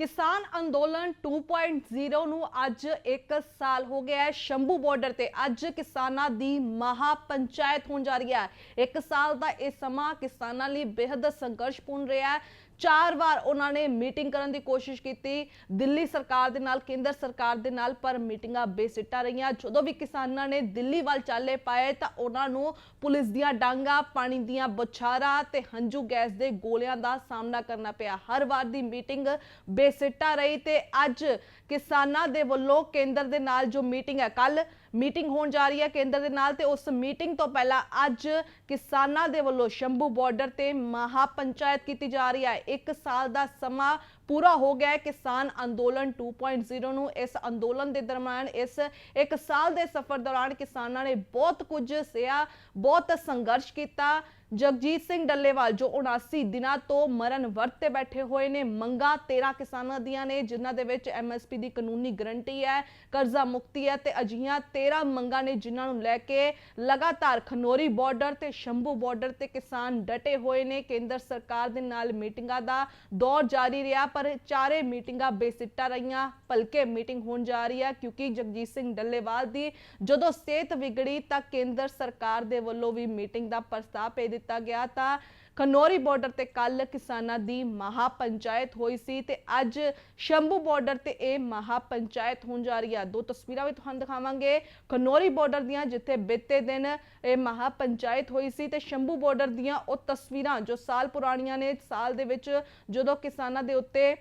ਕਿਸਾਨ ਅੰਦੋਲਨ 2.0 ਨੂੰ ਅੱਜ 1 ਸਾਲ ਹੋ ਗਿਆ ਹੈ। ਸ਼ੰਭੂ ਬਾਰਡਰ ਤੇ ਅੱਜ ਕਿਸਾਨਾਂ ਦੀ ਮਹਾ ਪੰਚਾਇਤ ਹੋਣ ਜਾ ਰਹੀ ਹੈ। 1 ਸਾਲ ਦਾ ਇਹ ਸਮਾਂ ਕਿਸਾਨਾਂ ਲਈ ਬੇहद ਸੰਘਰਸ਼ਪੂਰਨ ਰਿਹਾ ਹੈ। ਚਾਰ ਵਾਰ ਉਹਨਾਂ ਨੇ ਮੀਟਿੰਗ ਕਰਨ ਦੀ ਕੋਸ਼ਿਸ਼ ਕੀਤੀ। ਦਿੱਲੀ ਸਰਕਾਰ ਦੇ ਨਾਲ, ਕੇਂਦਰ ਸਰਕਾਰ ਦੇ ਨਾਲ, ਪਰ ਮੀਟਿੰਗਾਂ ਬੇਸਿੱਟਾ ਰਹੀਆਂ। ਜਦੋਂ ਵੀ ਕਿਸਾਨਾਂ ਨੇ ਦਿੱਲੀ ਵੱਲ ਚਾਲੇ ਪਾਏ, ਤਾਂ ਉਹਨਾਂ ਨੂੰ ਪੁਲਿਸ ਦੀਆਂ ਡਾਂਗਾ, ਪਾਣੀ ਦੀਆਂ ਬੁਛਾਰਾਂ ਤੇ ਹੰਝੂ ਗੈਸ ਦੇ ਗੋਲਿਆਂ ਦਾ ਸਾਹਮਣਾ ਕਰਨਾ ਪਿਆ। ਹਰ ਵਾਰ ਦੀ ਮੀਟਿੰਗ ਬੇਸਿੱਟਾ ਰਹੀ ਤੇ ਅੱਜ ਕਿਸਾਨਾਂ ਦੇ ਵੱਲੋਂ ਕੇਂਦਰ ਦੇ ਨਾਲ ਜੋ ਮੀਟਿੰਗ ਹੈ ਕੱਲ ਮੀਟਿੰਗ ਹੋਣ ਜਾ ਰਹੀ ਹੈ ਕੇਂਦਰ ਦੇ ਨਾਲ ਤੇ ਉਸ ਮੀਟਿੰਗ ਤੋਂ ਪਹਿਲਾਂ ਅੱਜ ਕਿਸਾਨਾਂ ਦੇ ਵੱਲੋਂ ਸ਼ੰਭੂ ਬਾਰਡਰ ਤੇ ਮਹਾ ਪੰਚਾਇਤ ਕੀਤੀ ਜਾ ਰਹੀ ਹੈ। ਇੱਕ ਸਾਲ ਦਾ ਸਮਾਂ ਪੂਰਾ ਹੋ ਗਿਆ ਹੈ ਕਿਸਾਨ ਅੰਦੋਲਨ 2.0 ਨੂੰ। ਇਸ ਅੰਦੋਲਨ ਦੇ ਦਰਮਿਆਨ ਇਸ ਇੱਕ ਸਾਲ ਦੇ ਸਫ਼ਰ ਦੌਰਾਨ ਕਿਸਾਨਾਂ ਨੇ ਬਹੁਤ ਕੁਝ ਸਿਆ, ਬਹੁਤ ਸੰਘਰਸ਼ ਕੀਤਾ। ਜਗਜੀਤ ਸਿੰਘ ਡੱਲੇਵਾਲ ਜੋ 79 ਦਿਨਾਂ ਤੋਂ ਮਰਨ ਵਰਤ ਤੇ ਬੈਠੇ ਹੋਏ ਨੇ, ਮੰਗਾ 13 ਕਿਸਾਨਾਂ ਦੀਆਂ ਨੇ, ਜਿਨ੍ਹਾਂ ਦੇ ਵਿੱਚ ਐਮਐਸਪੀ ਦੀ ਕਾਨੂੰਨੀ ਗਰੰਟੀ ਹੈ, ਕਰਜ਼ਾ ਮੁਕਤੀ ਹੈ ਤੇ ਅਜਿਹੀਆਂ 13 ਮੰਗਾਂ ਨੇ ਜਿਨ੍ਹਾਂ ਨੂੰ ਲੈ ਕੇ ਲਗਾਤਾਰ ਖਨੋਰੀ ਬਾਰਡਰ ਤੇ ਸ਼ੰਭੂ ਬਾਰਡਰ ਤੇ ਕਿਸਾਨ ਡਟੇ ਹੋਏ ਨੇ। ਕੇਂਦਰ ਸਰਕਾਰ ਦੇ ਨਾਲ ਮੀਟਿੰਗਾਂ ਦਾ ਦੌਰ ਜਾਰੀ ਰਿਹਾ, ਪਰ ਚਾਰੇ ਮੀਟਿੰਗਾਂ ਬੇਸਿੱਟਾ ਰਹੀਆਂ, ਭਲਕੇ ਮੀਟਿੰਗ ਹੋਣ ਜਾ ਰਹੀ ਹੈ, ਕਿਉਂਕਿ ਜਗਜੀਤ ਸਿੰਘ ਡੱਲੇਵਾਲ ਦੀ ਜਦੋਂ ਸਿਹਤ ਵਿਗੜੀ ਤਾਂ ਕੇਂਦਰ ਸਰਕਾਰ ਦੇ ਵੱਲੋਂ ਵੀ ਮੀਟਿੰਗ ਦਾ ਪ੍ਰਸਤਾਵ ਭੇਜ ਦਿੱਤਾ ਗਿਆ ਤਾਂ ਖਨੋਰੀ ਬਾਰਡਰ ਤੇ ਕੱਲ ਕਿਸਾਨਾਂ ਦੀ ਮਹਾ ਪੰਚਾਇਤ ਹੋਈ ਸੀ ਤੇ ਅੱਜ ਸ਼ੰਭੂ ਬਾਰਡਰ ਤੇ ਇਹ ਮਹਾ ਪੰਚਾਇਤ ਹੋਣ ਜਾ ਰਹੀ ਹੈ ਦੋ ਤਸਵੀਰਾਂ ਵੀ ਤੁਹਾਨੂੰ ਦਿਖਾਵਾਂਗੇ। ਖਨੌਰੀ ਬਾਰਡਰ ਦੀਆਂ ਜਿੱਥੇ ਬੀਤੇ ਦਿਨ ਇਹ ਮਹਾ ਪੰਚਾਇਤ ਹੋਈ ਸੀ ਤੇ ਸ਼ੰਭੂ ਬਾਰਡਰ ਦੀਆਂ ਉਹ ਤਸਵੀਰਾਂ ਜੋ ਸਾਲ ਪੁਰਾਣੀਆਂ ਨੇ, ਸਾਲ ਦੇ ਵਿੱਚ ਜਦੋਂ ਕਿਸਾਨਾਂ ਦੇ ਉੱਤੇ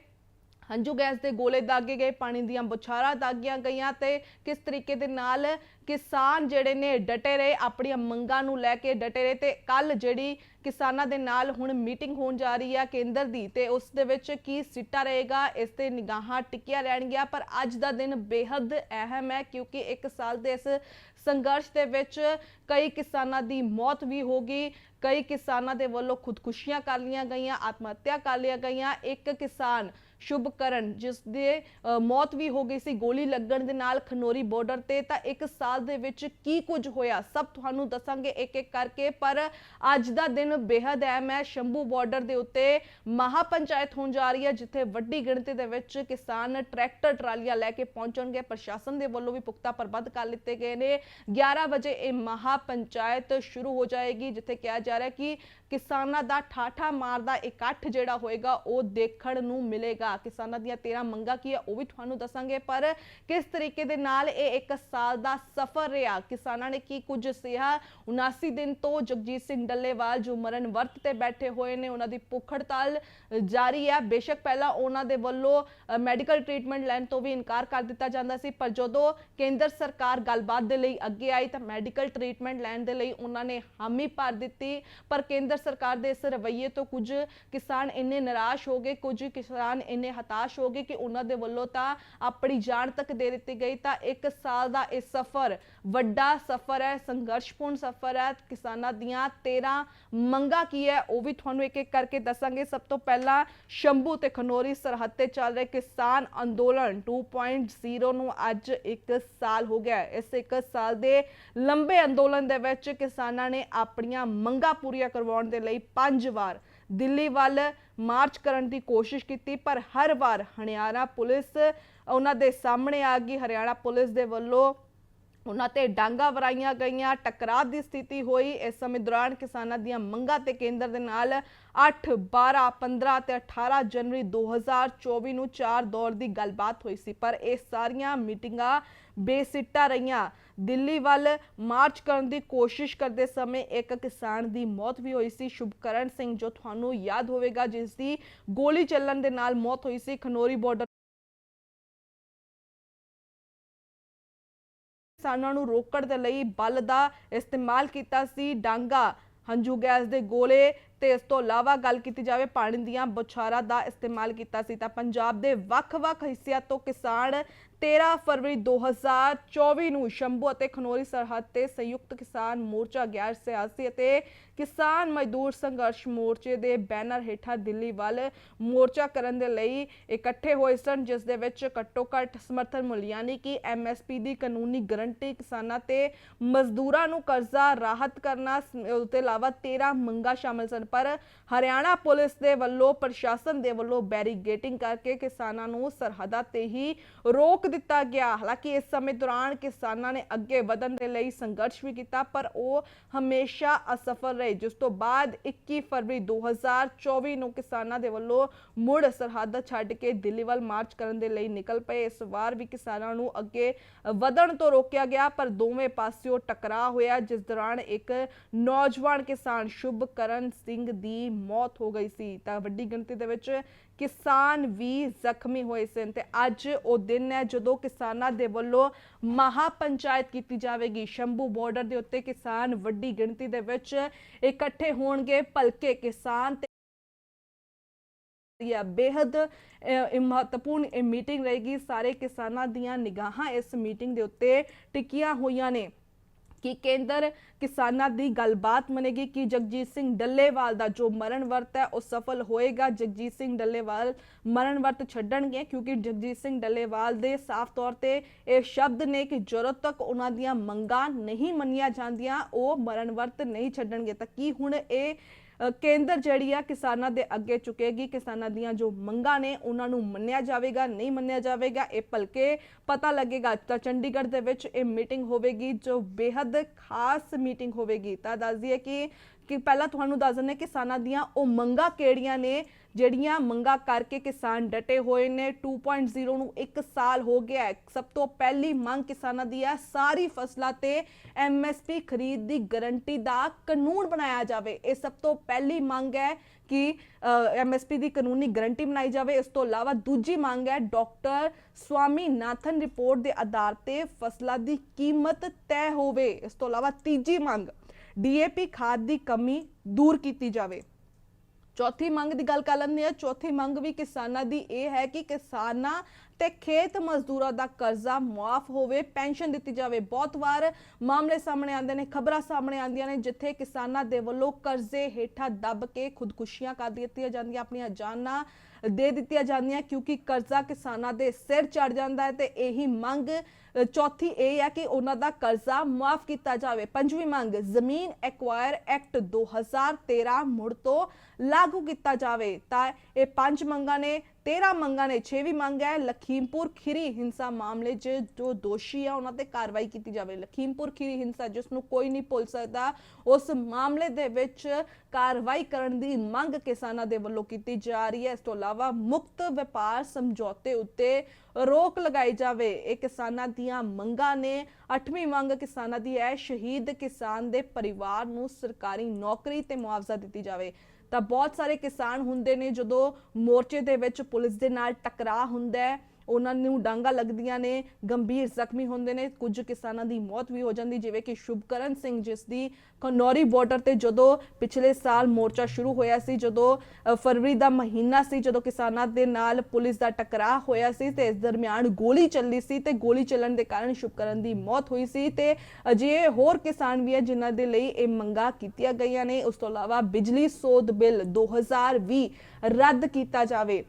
ਹੰਝੂ ਗੈਸ ਦੇ ਗੋਲੇ ਦਾਗੇ ਗਏ, ਪਾਣੀ ਦੀਆਂ ਬੁਛਾਰਾਂ ਦਾਗੀਆਂ ਗਈਆਂ ਤੇ ਕਿਸ ਤਰੀਕੇ ਦੇ ਨਾਲ ਕਿਸਾਨ ਜਿਹੜੇ ਨੇ ਡਟੇ ਰਹੇ, ਆਪਣੀਆਂ ਮੰਗਾਂ ਨੂੰ ਲੈ ਕੇ ਡਟੇ ਰਹੇ ਤੇ ਕੱਲ ਜਿਹੜੀ ਕਿਸਾਨਾਂ ਦੇ ਨਾਲ ਹੁਣ ਮੀਟਿੰਗ ਹੋਣ ਜਾ ਰਹੀ ਹੈ ਕੇਂਦਰ ਦੀ ਤੇ ਉਸ ਦੇ ਵਿੱਚ ਕੀ ਸਿੱਟਾ ਰਹੇਗਾ, ਇਸ ਤੇ ਨਿਗਾਹਾਂ ਟਿਕੀਆਂ ਰਹਿਣਗੀਆਂ, ਪਰ ਅੱਜ ਦਾ ਦਿਨ ਬੇहद ਅਹਿਮ ਹੈ ਕਿਉਂਕਿ ਇੱਕ ਸਾਲ ਦੇ ਇਸ ਸੰਘਰਸ਼ ਦੇ ਵਿੱਚ ਕਈ ਕਿਸਾਨਾਂ ਦੀ ਮੌਤ ਵੀ ਹੋ ਗਈ, ਕਈ ਕਿਸਾਨਾਂ ਦੇ ਵੱਲੋਂ ਖੁਦਕੁਸ਼ੀਆਂ ਕਰ ਲਈਆਂ ਗਈਆਂ ਆਤਮ ਹੱਤਿਆ ਕਰ ਲਈਆਂ ਗਈਆਂ, ਇੱਕ ਕਿਸਾਨ ਸ਼ੁਭਕਰਨ ਜਿਸ ਦੇ ਮੌਤ ਵੀ ਹੋ ਗਈ ਸੀ ਗੋਲੀ ਲੱਗਣ ਦੇ ਨਾਲ ਖਨੋਰੀ ਬਾਰਡਰ ਤੇ, ਤਾਂ ਇੱਕ ਸਾਲ ਦੇ ਵਿੱਚ ਕੀ ਕੁਝ ਹੋਇਆ? ਸਭ ਤੁਹਾਨੂੰ ਦੱਸਾਂਗੇ ਇੱਕ ਇੱਕ ਕਰਕੇ, ਪਰ ਅੱਜ ਦਾ ਦਿਨ ਬੇहद ਅਹਿਮ ਹੈ। ਸ਼ੰਭੂ ਬਾਰਡਰ ਦੇ ਉੱਤੇ ਮਹਾ ਪੰਚਾਇਤ ਹੋਣ ਜਾ ਰਹੀ ਹੈ, ਜਿੱਥੇ ਵੱਡੀ ਗਿਣਤੀ ਦੇ ਵਿੱਚ ਕਿਸਾਨ ਟਰੈਕਟਰ ਟਰਾਲੀਆਂ ਲੈ ਕੇ ਪਹੁੰਚਣਗੇ। ਪ੍ਰਸ਼ਾਸਨ ਦੇ ਵੱਲੋਂ ਵੀ ਪੁਖਤਾ ਪ੍ਰਬੰਧ ਕਰ ਲਿੱਤੇ ਗਏ ਨੇ। 11 ਵਜੇ ਇਹ ਮਹਾ ਪੰਚਾਇਤ ਸ਼ੁਰੂ ਹੋ ਜਾਏਗੀ, ਜਿੱਥੇ ਕਿਹਾ ਜਾ ਰਿਹਾ ਕਿ ਕਿਸਾਨਾਂ ਦਾ ਠਾਠਾ ਮਾਰਦਾ ਇਕੱਠ ਜਿਹੜਾ ਹੋਏਗਾ, ਉਹ ਦੇਖਣ ਨੂੰ ਮਿਲੇਗਾ। ਕਿਸਾਨਾਂ ਦੀਆਂ 13 ਮੰਗਾਂ ਕੀ ਹੈ ਉਹ ਵੀ ਤੁਹਾਨੂੰ ਦੱਸਾਂਗੇ, ਪਰ ਕਿਸ ਤਰੀਕੇ ਦੇ ਨਾਲ ਇਹ ਇੱਕ ਸਾਲ ਦਾ ਸਫ਼ਰ ਰਿਹਾ? ਕਿਸਾਨਾਂ ਨੇ ਕੀ ਕੁਝ ਸਿਹਾ? 79 ਦਿਨ ਤੋਂ ਜਗਜੀਤ ਸਿੰਘ ਡੱਲੇਵਾਲ ਜੋ ਮਰਨ ਵਰਤ ਤੇ ਬੈਠੇ ਹੋਏ ਨੇ, ਉਹਨਾਂ ਦੀ ਭੁੱਖ ਹੜਤਾਲ ਜਾਰੀ ਹੈ ਬੇਸ਼ੱਕ ਪਹਿਲਾਂ ਉਹਨਾਂ ਦੇ ਵੱਲੋਂ ਮੈਡੀਕਲ ਟ੍ਰੀਟਮੈਂਟ ਲੈਣ ਤੋਂ ਵੀ ਇਨਕਾਰ ਕਰ ਦਿੱਤਾ ਜਾਂਦਾ ਸੀ, ਪਰ ਜਦੋਂ ਕੇਂਦਰ ਸਰਕਾਰ ਗੱਲਬਾਤ ਦੇ ਲਈ ਅੱਗੇ ਆਈ ਤਾਂ ਮੈਡੀਕਲ ਟ੍ਰੀਟਮੈਂਟ ਲੈਣ ਦੇ ਲਈ ਉਹਨਾਂ ਨੇ ਹਾਮੀ ਭਰ ਦਿੱਤੀ। ਪਰ ਕੇਂਦਰ ਸਰਕਾਰ ਦੇ ਇਸ ਰਵੱਈਏ ਤੋਂ ਕੁਝ ਕਿਸਾਨ ਇੰਨੇ ਨਿਰਾਸ਼ ਹੋ ਗਏ, ਕੁਝ ਕਿਸਾਨ ਇੰਨੇ ਹਤਾਸ਼ ਹੋ ਗਏ ਕਿ ਉਹਨਾਂ ਦੇ ਵੱਲੋਂ ਤਾਂ ਆਪਣੀ ਜਾਨ ਤੱਕ ਦੇ ਦਿੱਤੀ ਗਈ। ਤਾਂ ਇੱਕ ਸਾਲ ਦਾ ਇਹ ਸਫ਼ਰ ਵੱਡਾ ਸਫ਼ਰ ਹੈ, ਸੰਘਰਸ਼ਪੂਰਨ ਸਫ਼ਰ ਹੈ। ਕਿਸਾਨਾਂ ਦੀਆਂ 13 ਮੰਗਾਂ ਕੀ ਹੈ ਉਹ ਵੀ ਤੁਹਾਨੂੰ ਇੱਕ ਇੱਕ ਕਰਕੇ ਦੱਸਾਂਗੇ। ਸਭ ਤੋਂ ਪਹਿਲਾਂ ਸ਼ੰਭੂ ਤੇ ਖਨੋਰੀ ਸਰਹੱਦ ਤੇ ਚੱਲ ਰਹੇ ਕਿਸਾਨ ਅੰਦੋਲਨ 2.0 ਨੂੰ ਅੱਜ ਇੱਕ ਸਾਲ ਹੋ ਗਿਆ ਇਸ ਇੱਕ ਸਾਲ ਦੇ ਲੰਬੇ ਅੰਦੋਲਨ ਦੇ ਵਿੱਚ ਕਿਸਾਨਾਂ ਨੇ ਆਪਣੀਆਂ ਮੰਗਾਂ ਪੂਰੀਆਂ ਕਰਵਾਉਣ ਦੇ ਲਈ ਪੰਜ ਵਾਰ ਦਿੱਲੀ ਵੱਲ ਮਾਰਚ ਕਰਨ ਦੀ ਕੋਸ਼ਿਸ਼ ਕੀਤੀ, ਪਰ ਹਰ ਵਾਰ ਹਰਿਆਣਾ ਪੁਲਿਸ ਉਹਨਾਂ ਦੇ ਸਾਹਮਣੇ ਆ ਗਈ। ਹਰਿਆਣਾ ਪੁਲਿਸ ਦੇ ਵੱਲੋਂ ਉਹਨਾਂ ਤੇ ਡਾਂਗਾ ਵਰਾਈਆਂ ਗਈਆਂ, ਟਕਰਾਅ ਦੀ ਸਥਿਤੀ ਹੋਈ। ਇਸ ਸਮੇਂ ਦੌਰਾਨ ਕਿਸਾਨਾਂ ਦੀਆਂ ਮੰਗਾਂ ਤੇ ਕੇਂਦਰ ਦੇ ਨਾਲ 8 12 15 ਤੇ 18 ਜਨਵਰੀ 2024 ਨੂੰ ਚਾਰ ਦੌਰ ਦੀ ਗੱਲਬਾਤ ਹੋਈ ਸੀ। ਪਰ ਇਹ ਸਾਰੀਆਂ ਮੀਟਿੰਗਾਂ ਬੇਸਿੱਟਾ ਰਹੀਆਂ। ਦਿੱਲੀ ਵੱਲ ਮਾਰਚ ਕਰਨ ਦੀ ਕੋਸ਼ਿਸ਼ ਕਰਦੇ ਸਮੇਂ ਇੱਕ ਕਿਸਾਨ ਦੀ ਮੌਤ ਵੀ ਹੋਈ ਸੀ। ਸ਼ੁਭਕਰਨ ਸਿੰਘ, ਜੋ ਤੁਹਾਨੂੰ ਯਾਦ ਹੋਵੇਗਾ ਜਿਸ ਦੀ ਗੋਲੀ ਚੱਲਣ ਦੇ ਨਾਲ ਮੌਤ ਹੋਈ ਸੀ। ਖਨੋਰੀ ਬਾਰਡਰ ਕਿਸਾਨਾਂ ਨੂੰ ਰੋਕਣ ਦੇ ਲਈ ਬਲ ਦਾ ਇਸਤੇਮਾਲ ਕੀਤਾ ਸੀ। ਡਾਂਗਾ ਹੰਝੂ ਗੈਸ ਦੇ ਗੋਲੇ ਤੇ ਇਸ ਤੋਂ ਇਲਾਵਾ ਗੱਲ ਕੀਤੀ ਜਾਵੇ, ਪਾਣੀ ਦੀਆਂ ਬੁਛਾਰਾਂ ਦਾ ਇਸਤੇਮਾਲ ਕੀਤਾ ਸੀ ਤਾਂ ਪੰਜਾਬ ਦੇ ਵੱਖ-ਵੱਖ ਹਿੱਸਿਆਂ ਤੋਂ ਕਿਸਾਨ 13 ਫਰਵਰੀ 2024 ਨੂੰ ਸ਼ੰਭੂ ਅਤੇ ਖਨੋਰੀ ਸਰਹੱਦ ਤੇ ਸੰਯੁਕਤ ਕਿਸਾਨ ਮੋਰਚਾ, ਗੈਰ ਸਿਆਸੀ ਅਤੇ ਕਿਸਾਨ ਮਜ਼ਦੂਰ ਸੰਘਰਸ਼ ਮੋਰਚੇ ਦੇ ਬੈਨਰ ਹੇਠਾਂ ਦਿੱਲੀ ਵੱਲ ਮੋਰਚਾ ਕਰਨ ਦੇ ਲਈ ਇਕੱਠੇ ਹੋਏ ਸਨ, ਜਿਸ ਦੇ ਵਿੱਚ ਘੱਟੋ ਘੱਟ ਸਮਰਥਨ ਮੁੱਲ ਯਾਨੀ ਕਿ ਐਮਐਸਪੀ ਦੀ ਕਾਨੂੰਨੀ ਗਰੰਟੀ, ਕਿਸਾਨਾਂ ਤੇ ਮਜ਼ਦੂਰਾਂ ਨੂੰ ਕਰਜ਼ਾ ਰਾਹਤ ਕਰਨਾ ਉਸ ਤੋਂ ਇਲਾਵਾ 13 ਮੰਗਾਂ ਸ਼ਾਮਲ ਸਨ। ਪਰ ਹਰਿਆਣਾ ਪੁਲਿਸ ਦੇ ਵੱਲੋਂ, ਪ੍ਰਸ਼ਾਸਨ ਦੇ ਵੱਲੋਂ ਬੈਰੀਗੇਟਿੰਗ ਕਰਕੇ ਕਿਸਾਨਾਂ ਨੂੰ ਸਰਹੱਦਾਂ ਤੇ ਹੀ ਰੋਕ ਦਿੱਤਾ ਗਿਆ। ਹਾਲਾਂਕਿ ਇਸ ਸਮੇਂ ਦੌਰਾਨ ਕਿਸਾਨਾਂ ਨੇ ਅੱਗੇ ਵਧਣ ਦੇ ਲਈ ਸੰਘਰਸ਼ ਵੀ ਕੀਤਾ, ਪਰ ਉਹ ਹਮੇਸ਼ਾ ਅਸਫਲ ਰਹੇ। ਜਿਸ ਤੋਂ ਬਾਅਦ 21 ਫਰਵਰੀ 2024 ਨੂੰ ਕਿਸਾਨਾਂ ਦੇ ਵੱਲੋਂ ਮੁੜ ਸਰਹੱਦ ਛੱਡ ਕੇ ਦਿੱਲੀ ਵੱਲ ਮਾਰਚ ਕਰਨ ਦੇ ਲਈ ਨਿਕਲ ਪਏ। ਇਸ ਵਾਰ ਵੀ ਕਿਸਾਨਾਂ ਨੂੰ ਅੱਗੇ ਵਧਣ ਤੋਂ ਰੋਕਿਆ ਗਿਆ, ਪਰ ਦੋਵੇਂ ਪਾਸਿਓਂ ਟਕਰਾਅ ਹੋਇਆ, ਜਿਸ ਦੌਰਾਨ ਇੱਕ ਨੌਜਵਾਨ ਕਿਸਾਨ ਸ਼ੁਭਕਰਨ ਸਿੰਘ ਦੀ ਮੌਤ ਹੋ ਗਈ ਸੀ। ਤਾਂ ਵੱਡੀ ਗਿਣਤੀ ਦੇ ਵਿੱਚ ਕਿਸਾਨ ਵੀ ਜ਼ਖਮੀ ਹੋਏ ਸਨ ਤੇ ਅੱਜ ਉਹ ਦਿਨ ਹੈ ਜਦੋਂ ਕਿਸਾਨਾਂ ਦੇ ਵੱਲੋਂ ਮਹਾ ਪੰਚਾਇਤ ਕੀਤੀ ਜਾਵੇਗੀ। ਸ਼ੰਭੂ ਬਾਰਡਰ ਦੇ ਉੱਤੇ ਕਿਸਾਨ ਵੱਡੀ ਗਿਣਤੀ ਦੇ ਵਿੱਚ ਇਕੱਠੇ ਹੋਣਗੇ। ਭਲਕੇ ਕਿਸਾਨ ਤੇ ਇਹ ਬੇहद ਮਹੱਤਵਪੂਰਨ ਇਹ ਮੀਟਿੰਗ ਰਹੇਗੀ। ਸਾਰੇ ਕਿਸਾਨਾਂ ਦੀਆਂ ਨਿਗਾਹਾਂ ਇਸ ਮੀਟਿੰਗ ਦੇ ਉੱਤੇ ਟਿਕੀਆਂ ਹੋਈਆਂ ਨੇ। ਕਿ ਕੇਂਦਰ ਕਿਸਾਨਾਂ ਦੀ ਗੱਲਬਾਤ ਮੰਨੇਗੀ ਕਿ ਜਗਜੀਤ ਸਿੰਘ ਡੱਲੇਵਾਲ ਦਾ ਜੋ ਮਰਨ ਵਰਤ ਹੈ, ਉਹ ਸਫਲ ਹੋਏਗਾ। ਜਗਜੀਤ ਸਿੰਘ ਡੱਲੇਵਾਲ ਮਰਨ ਵਰਤ ਛੱਡਣਗੇ ਕਿਉਂਕਿ ਜਗਜੀਤ ਸਿੰਘ ਡੱਲੇਵਾਲ ਦੇ ਸਾਫ਼ ਤੌਰ ਤੇ ਇਹ ਸ਼ਬਦ ਨੇ ਕਿ ਜਦੋਂ ਤੱਕ ਉਹਨਾਂ ਦੀਆਂ ਮੰਗਾਂ ਨਹੀਂ ਮੰਨੀਆਂ ਜਾਂਦੀਆਂ, ਉਹ ਮਰਨ ਵਰਤ ਨਹੀਂ ਛੱਡਣਗੇ। ਤਾਂ ਕੀ ਹੁਣ ਇਹ ਕੇਂਦਰ ਜਿਹੜੀ ਆ ਕਿਸਾਨਾਂ ਦੇ ਅੱਗੇ ਚੁੱਕੇਗੀ। ਕਿਸਾਨਾਂ ਦੀਆਂ ਜੋ ਮੰਗਾਂ ਨੇ, ਉਹਨਾਂ ਨੂੰ ਮੰਨਿਆ ਜਾਵੇਗਾ, ਨਹੀਂ ਮੰਨਿਆ ਜਾਵੇਗਾ, ਇਹ ਭਲਕੇ ਪਤਾ ਲੱਗੇਗਾ। ਤਾਂ ਚੰਡੀਗੜ੍ਹ ਦੇ ਵਿੱਚ ਇਹ ਮੀਟਿੰਗ ਹੋਵੇਗੀ, ਜੋ ਬੇहद ਖਾਸ ਮੀਟਿੰਗ ਹੋਵੇਗੀ। ਤਾਂ ਦੱਸ ਦਈਏ ਕਿ ਕਿ ਪਹਿਲਾਂ ਤੁਹਾਨੂੰ ਦੱਸ ਦਿੰਦੇ ਕਿਸਾਨਾਂ ਦੀਆਂ ਉਹ ਮੰਗਾਂ ਕਿਹੜੀਆਂ ਨੇ, ਜਿਹੜੀਆਂ ਮੰਗਾਂ ਕਰਕੇ ਕਿਸਾਨ ਡਟੇ ਹੋਏ ਨੇ। 2.0 ਨੂੰ 1 ਸਾਲ ਹੋ ਗਿਆ ਹੈ। ਸਭ ਤੋਂ ਪਹਿਲੀ ਮੰਗ ਕਿਸਾਨਾਂ ਦੀ ਹੈ, ਸਾਰੀ ਫਸਲਾਂ ਤੇ ਐਮਐਸਪੀ ਖਰੀਦ ਦੀ ਗਾਰੰਟੀ ਦਾ ਕਾਨੂੰਨ ਬਣਾਇਆ ਜਾਵੇ। ਇਹ ਸਭ ਤੋਂ ਪਹਿਲੀ ਮੰਗ ਹੈ ਕਿ ਐਮਐਸਪੀ ਦੀ ਕਾਨੂੰਨੀ ਗਾਰੰਟੀ ਬਣਾਈ ਜਾਵੇ। ਇਸ ਤੋਂ ਇਲਾਵਾ ਦੂਜੀ ਮੰਗ ਹੈ, ਡਾਕਟਰ ਸਵਾਮੀ ਨਾਥਨ ਰਿਪੋਰਟ ਦੇ ਆਧਾਰ ਤੇ ਫਸਲਾਂ ਦੀ ਕੀਮਤ ਤੈਅ ਹੋਵੇ। ਇਸ ਤੋਂ ਇਲਾਵਾ ਤੀਜੀ ਮੰਗ ਡੀਏਪੀ ਖਾਦ ਦੀ ਕਮੀ ਦੂਰ ਕੀਤੀ ਜਾਵੇ। ਚੌਥੀ ਮੰਗ ਦੀ ਗੱਲ ਕਰ ਲੈਂਦੇ ਆ ਚੌਥੀ ਮੰਗ ਵੀ ਕਿਸਾਨਾਂ ਦੀ ਇਹ ਹੈ ਕਿ ਕਿਸਾਨਾਂ ਤੇ ਖੇਤ ਮਜ਼ਦੂਰਾਂ ਦਾ ਕਰਜ਼ਾ ਮੁਆਫ ਹੋਵੇ, ਪੈਨਸ਼ਨ ਦਿੱਤੀ ਜਾਵੇ। ਬਹੁਤ ਵਾਰ ਮਾਮਲੇ ਸਾਹਮਣੇ ਆਉਂਦੇ ਨੇ, ਖਬਰਾਂ ਸਾਹਮਣੇ ਆਉਂਦੀਆਂ ਨੇ, ਜਿੱਥੇ ਕਿਸਾਨਾਂ ਦੇ ਵੱਲੋਂ ਕਰਜ਼ੇ ਹੇਠਾਂ ਦੱਬ ਕੇ ਖੁਦਕੁਸ਼ੀਆਂ ਕਰ ਦਿੱਤੀਆਂ ਜਾਂਦੀਆਂ। ਆਪਣੀਆਂ ਜਾਨਾਂ ਦੇ ਦਿੱਤੀਆਂ ਜਾਂਦੀਆਂ ਕਿਉਂਕਿ ਕਰਜ਼ਾ ਕਿਸਾਨਾਂ ਦੇ ਸਿਰ ਚੜ ਜਾਂਦਾ ਹੈ ਤੇ ਇਹੀ ਮੰਗ ਚੌਥੀ ਇਹ ਹੈ ਕਿ ਉਹਨਾਂ ਦਾ ਕਰਜ਼ਾ ਮਾਫ ਕੀਤਾ ਜਾਵੇ। ਪੰਜਵੀਂ ਮੰਗ, ਜ਼ਮੀਨ ਐਕਵਾਇਰ ਐਕਟ 2013 ਮੁੜ ਤੋਂ ਲਾਗੂ ਕੀਤਾ ਜਾਵੇ। ਤਾਂ ਇਹ ਪੰਜ ਮੰਗਾਂ ਨੇ 13 ਮੰਗਾਂ ਨੇ 6ਵੀਂ ਮੰਗ ਹੈ। ਲਖੀਮਪੁਰ ਖੀਰੀ ਹਿੰਸਾ ਮਾਮਲੇ 'ਚ ਜੋ ਦੋਸ਼ੀ ਆ, ਉਹਨਾਂ ਤੇ ਕਾਰਵਾਈ ਕੀਤੀ ਜਾਵੇ। ਲਖੀਮਪੁਰ ਖੀਰੀ ਹਿੰਸਾ, ਜਿਸ ਨੂੰ ਕੋਈ ਨਹੀਂ ਭੁੱਲ ਸਕਦਾ, ਉਸ ਮਾਮਲੇ ਦੇ ਵਿੱਚ ਕਾਰਵਾਈ ਕਰਨ ਦੀ ਮੰਗ ਕਿਸਾਨਾਂ ਦੇ ਵੱਲੋਂ ਕੀਤੀ ਜਾ ਰਹੀ ਹੈ। ਇਸ ਤੋਂ ਇਲਾਵਾ ਮੁਕਤ ਵਪਾਰ ਸਮਝੌਤੇ ਉੱਤੇ ਰੋਕ ਲਗਾਈ ਜਾਵੇ। ਇਹ ਕਿਸਾਨਾਂ ਦੀਆਂ ਮੰਗਾਂ ਨੇ। ਅੱਠਵੀਂ ਮੰਗ ਕਿਸਾਨਾਂ ਦੀ ਹੈ, ਸ਼ਹੀਦ ਕਿਸਾਨ ਦੇ ਪਰਿਵਾਰ ਨੂੰ ਸਰਕਾਰੀ ਨੌਕਰੀ ਤੇ ਮੁਆਵਜ਼ਾ ਦਿੱਤੀ ਜਾਵੇ। ਤਾਂ ਬਹੁਤ ਸਾਰੇ ਕਿਸਾਨ ਹੁੰਦੇ ਨੇ ਜਦੋਂ ਮੋਰਚੇ ਦੇ ਵਿੱਚ ਪੁਲਿਸ ਦੇ ਨਾਲ ਟਕਰਾਅ ਹੁੰਦਾ ਹੈ। ਉਹਨਾਂ ਨੂੰ ਡਾਂਗਾ ਲੱਗਦੀਆਂ ਨੇ, ਗੰਭੀਰ ਜ਼ਖਮੀ ਹੁੰਦੇ ਨੇ। ਕੁਝ ਕਿਸਾਨਾਂ ਦੀ ਮੌਤ ਵੀ ਹੋ ਜਾਂਦੀ, ਜਿਵੇਂ ਕਿ ਸ਼ੁਭਕਰਨ ਸਿੰਘ, ਜਿਸ ਦੀ ਖਨੌਰੀ ਬਾਰਡਰ ਤੇ ਜਦੋਂ ਪਿਛਲੇ ਸਾਲ ਮੋਰਚਾ ਸ਼ੁਰੂ ਹੋਇਆ ਸੀ, ਜਦੋਂ ਫਰਵਰੀ ਦਾ ਮਹੀਨਾ ਸੀ, ਜਦੋਂ ਕਿਸਾਨਾਂ ਦੇ ਨਾਲ ਪੁਲਿਸ ਦਾ ਟਕਰਾਅ ਹੋਇਆ ਸੀ ਤੇ ਇਸ ਦਰਮਿਆਨ ਗੋਲੀ ਚੱਲੀ ਸੀ ਤੇ ਗੋਲੀ ਚੱਲਣ ਦੇ ਕਾਰਨ ਸ਼ੁਭਕਰਨ ਦੀ ਮੌਤ ਹੋਈ ਸੀ ਤੇ ਅਜਿਹੇ ਹੋਰ ਕਿਸਾਨ ਵੀ ਹੈ, ਜਿਨ੍ਹਾਂ ਦੇ ਲਈ ਇਹ ਮੰਗਾਂ ਕੀਤੀਆਂ ਗਈਆਂ ਨੇ। ਉਸ ਤੋਂ ਇਲਾਵਾ ਬਿਜਲੀ ਸੋਧ ਬਿੱਲ 2020 ਰੱਦ ਕੀਤਾ ਜਾਵੇ।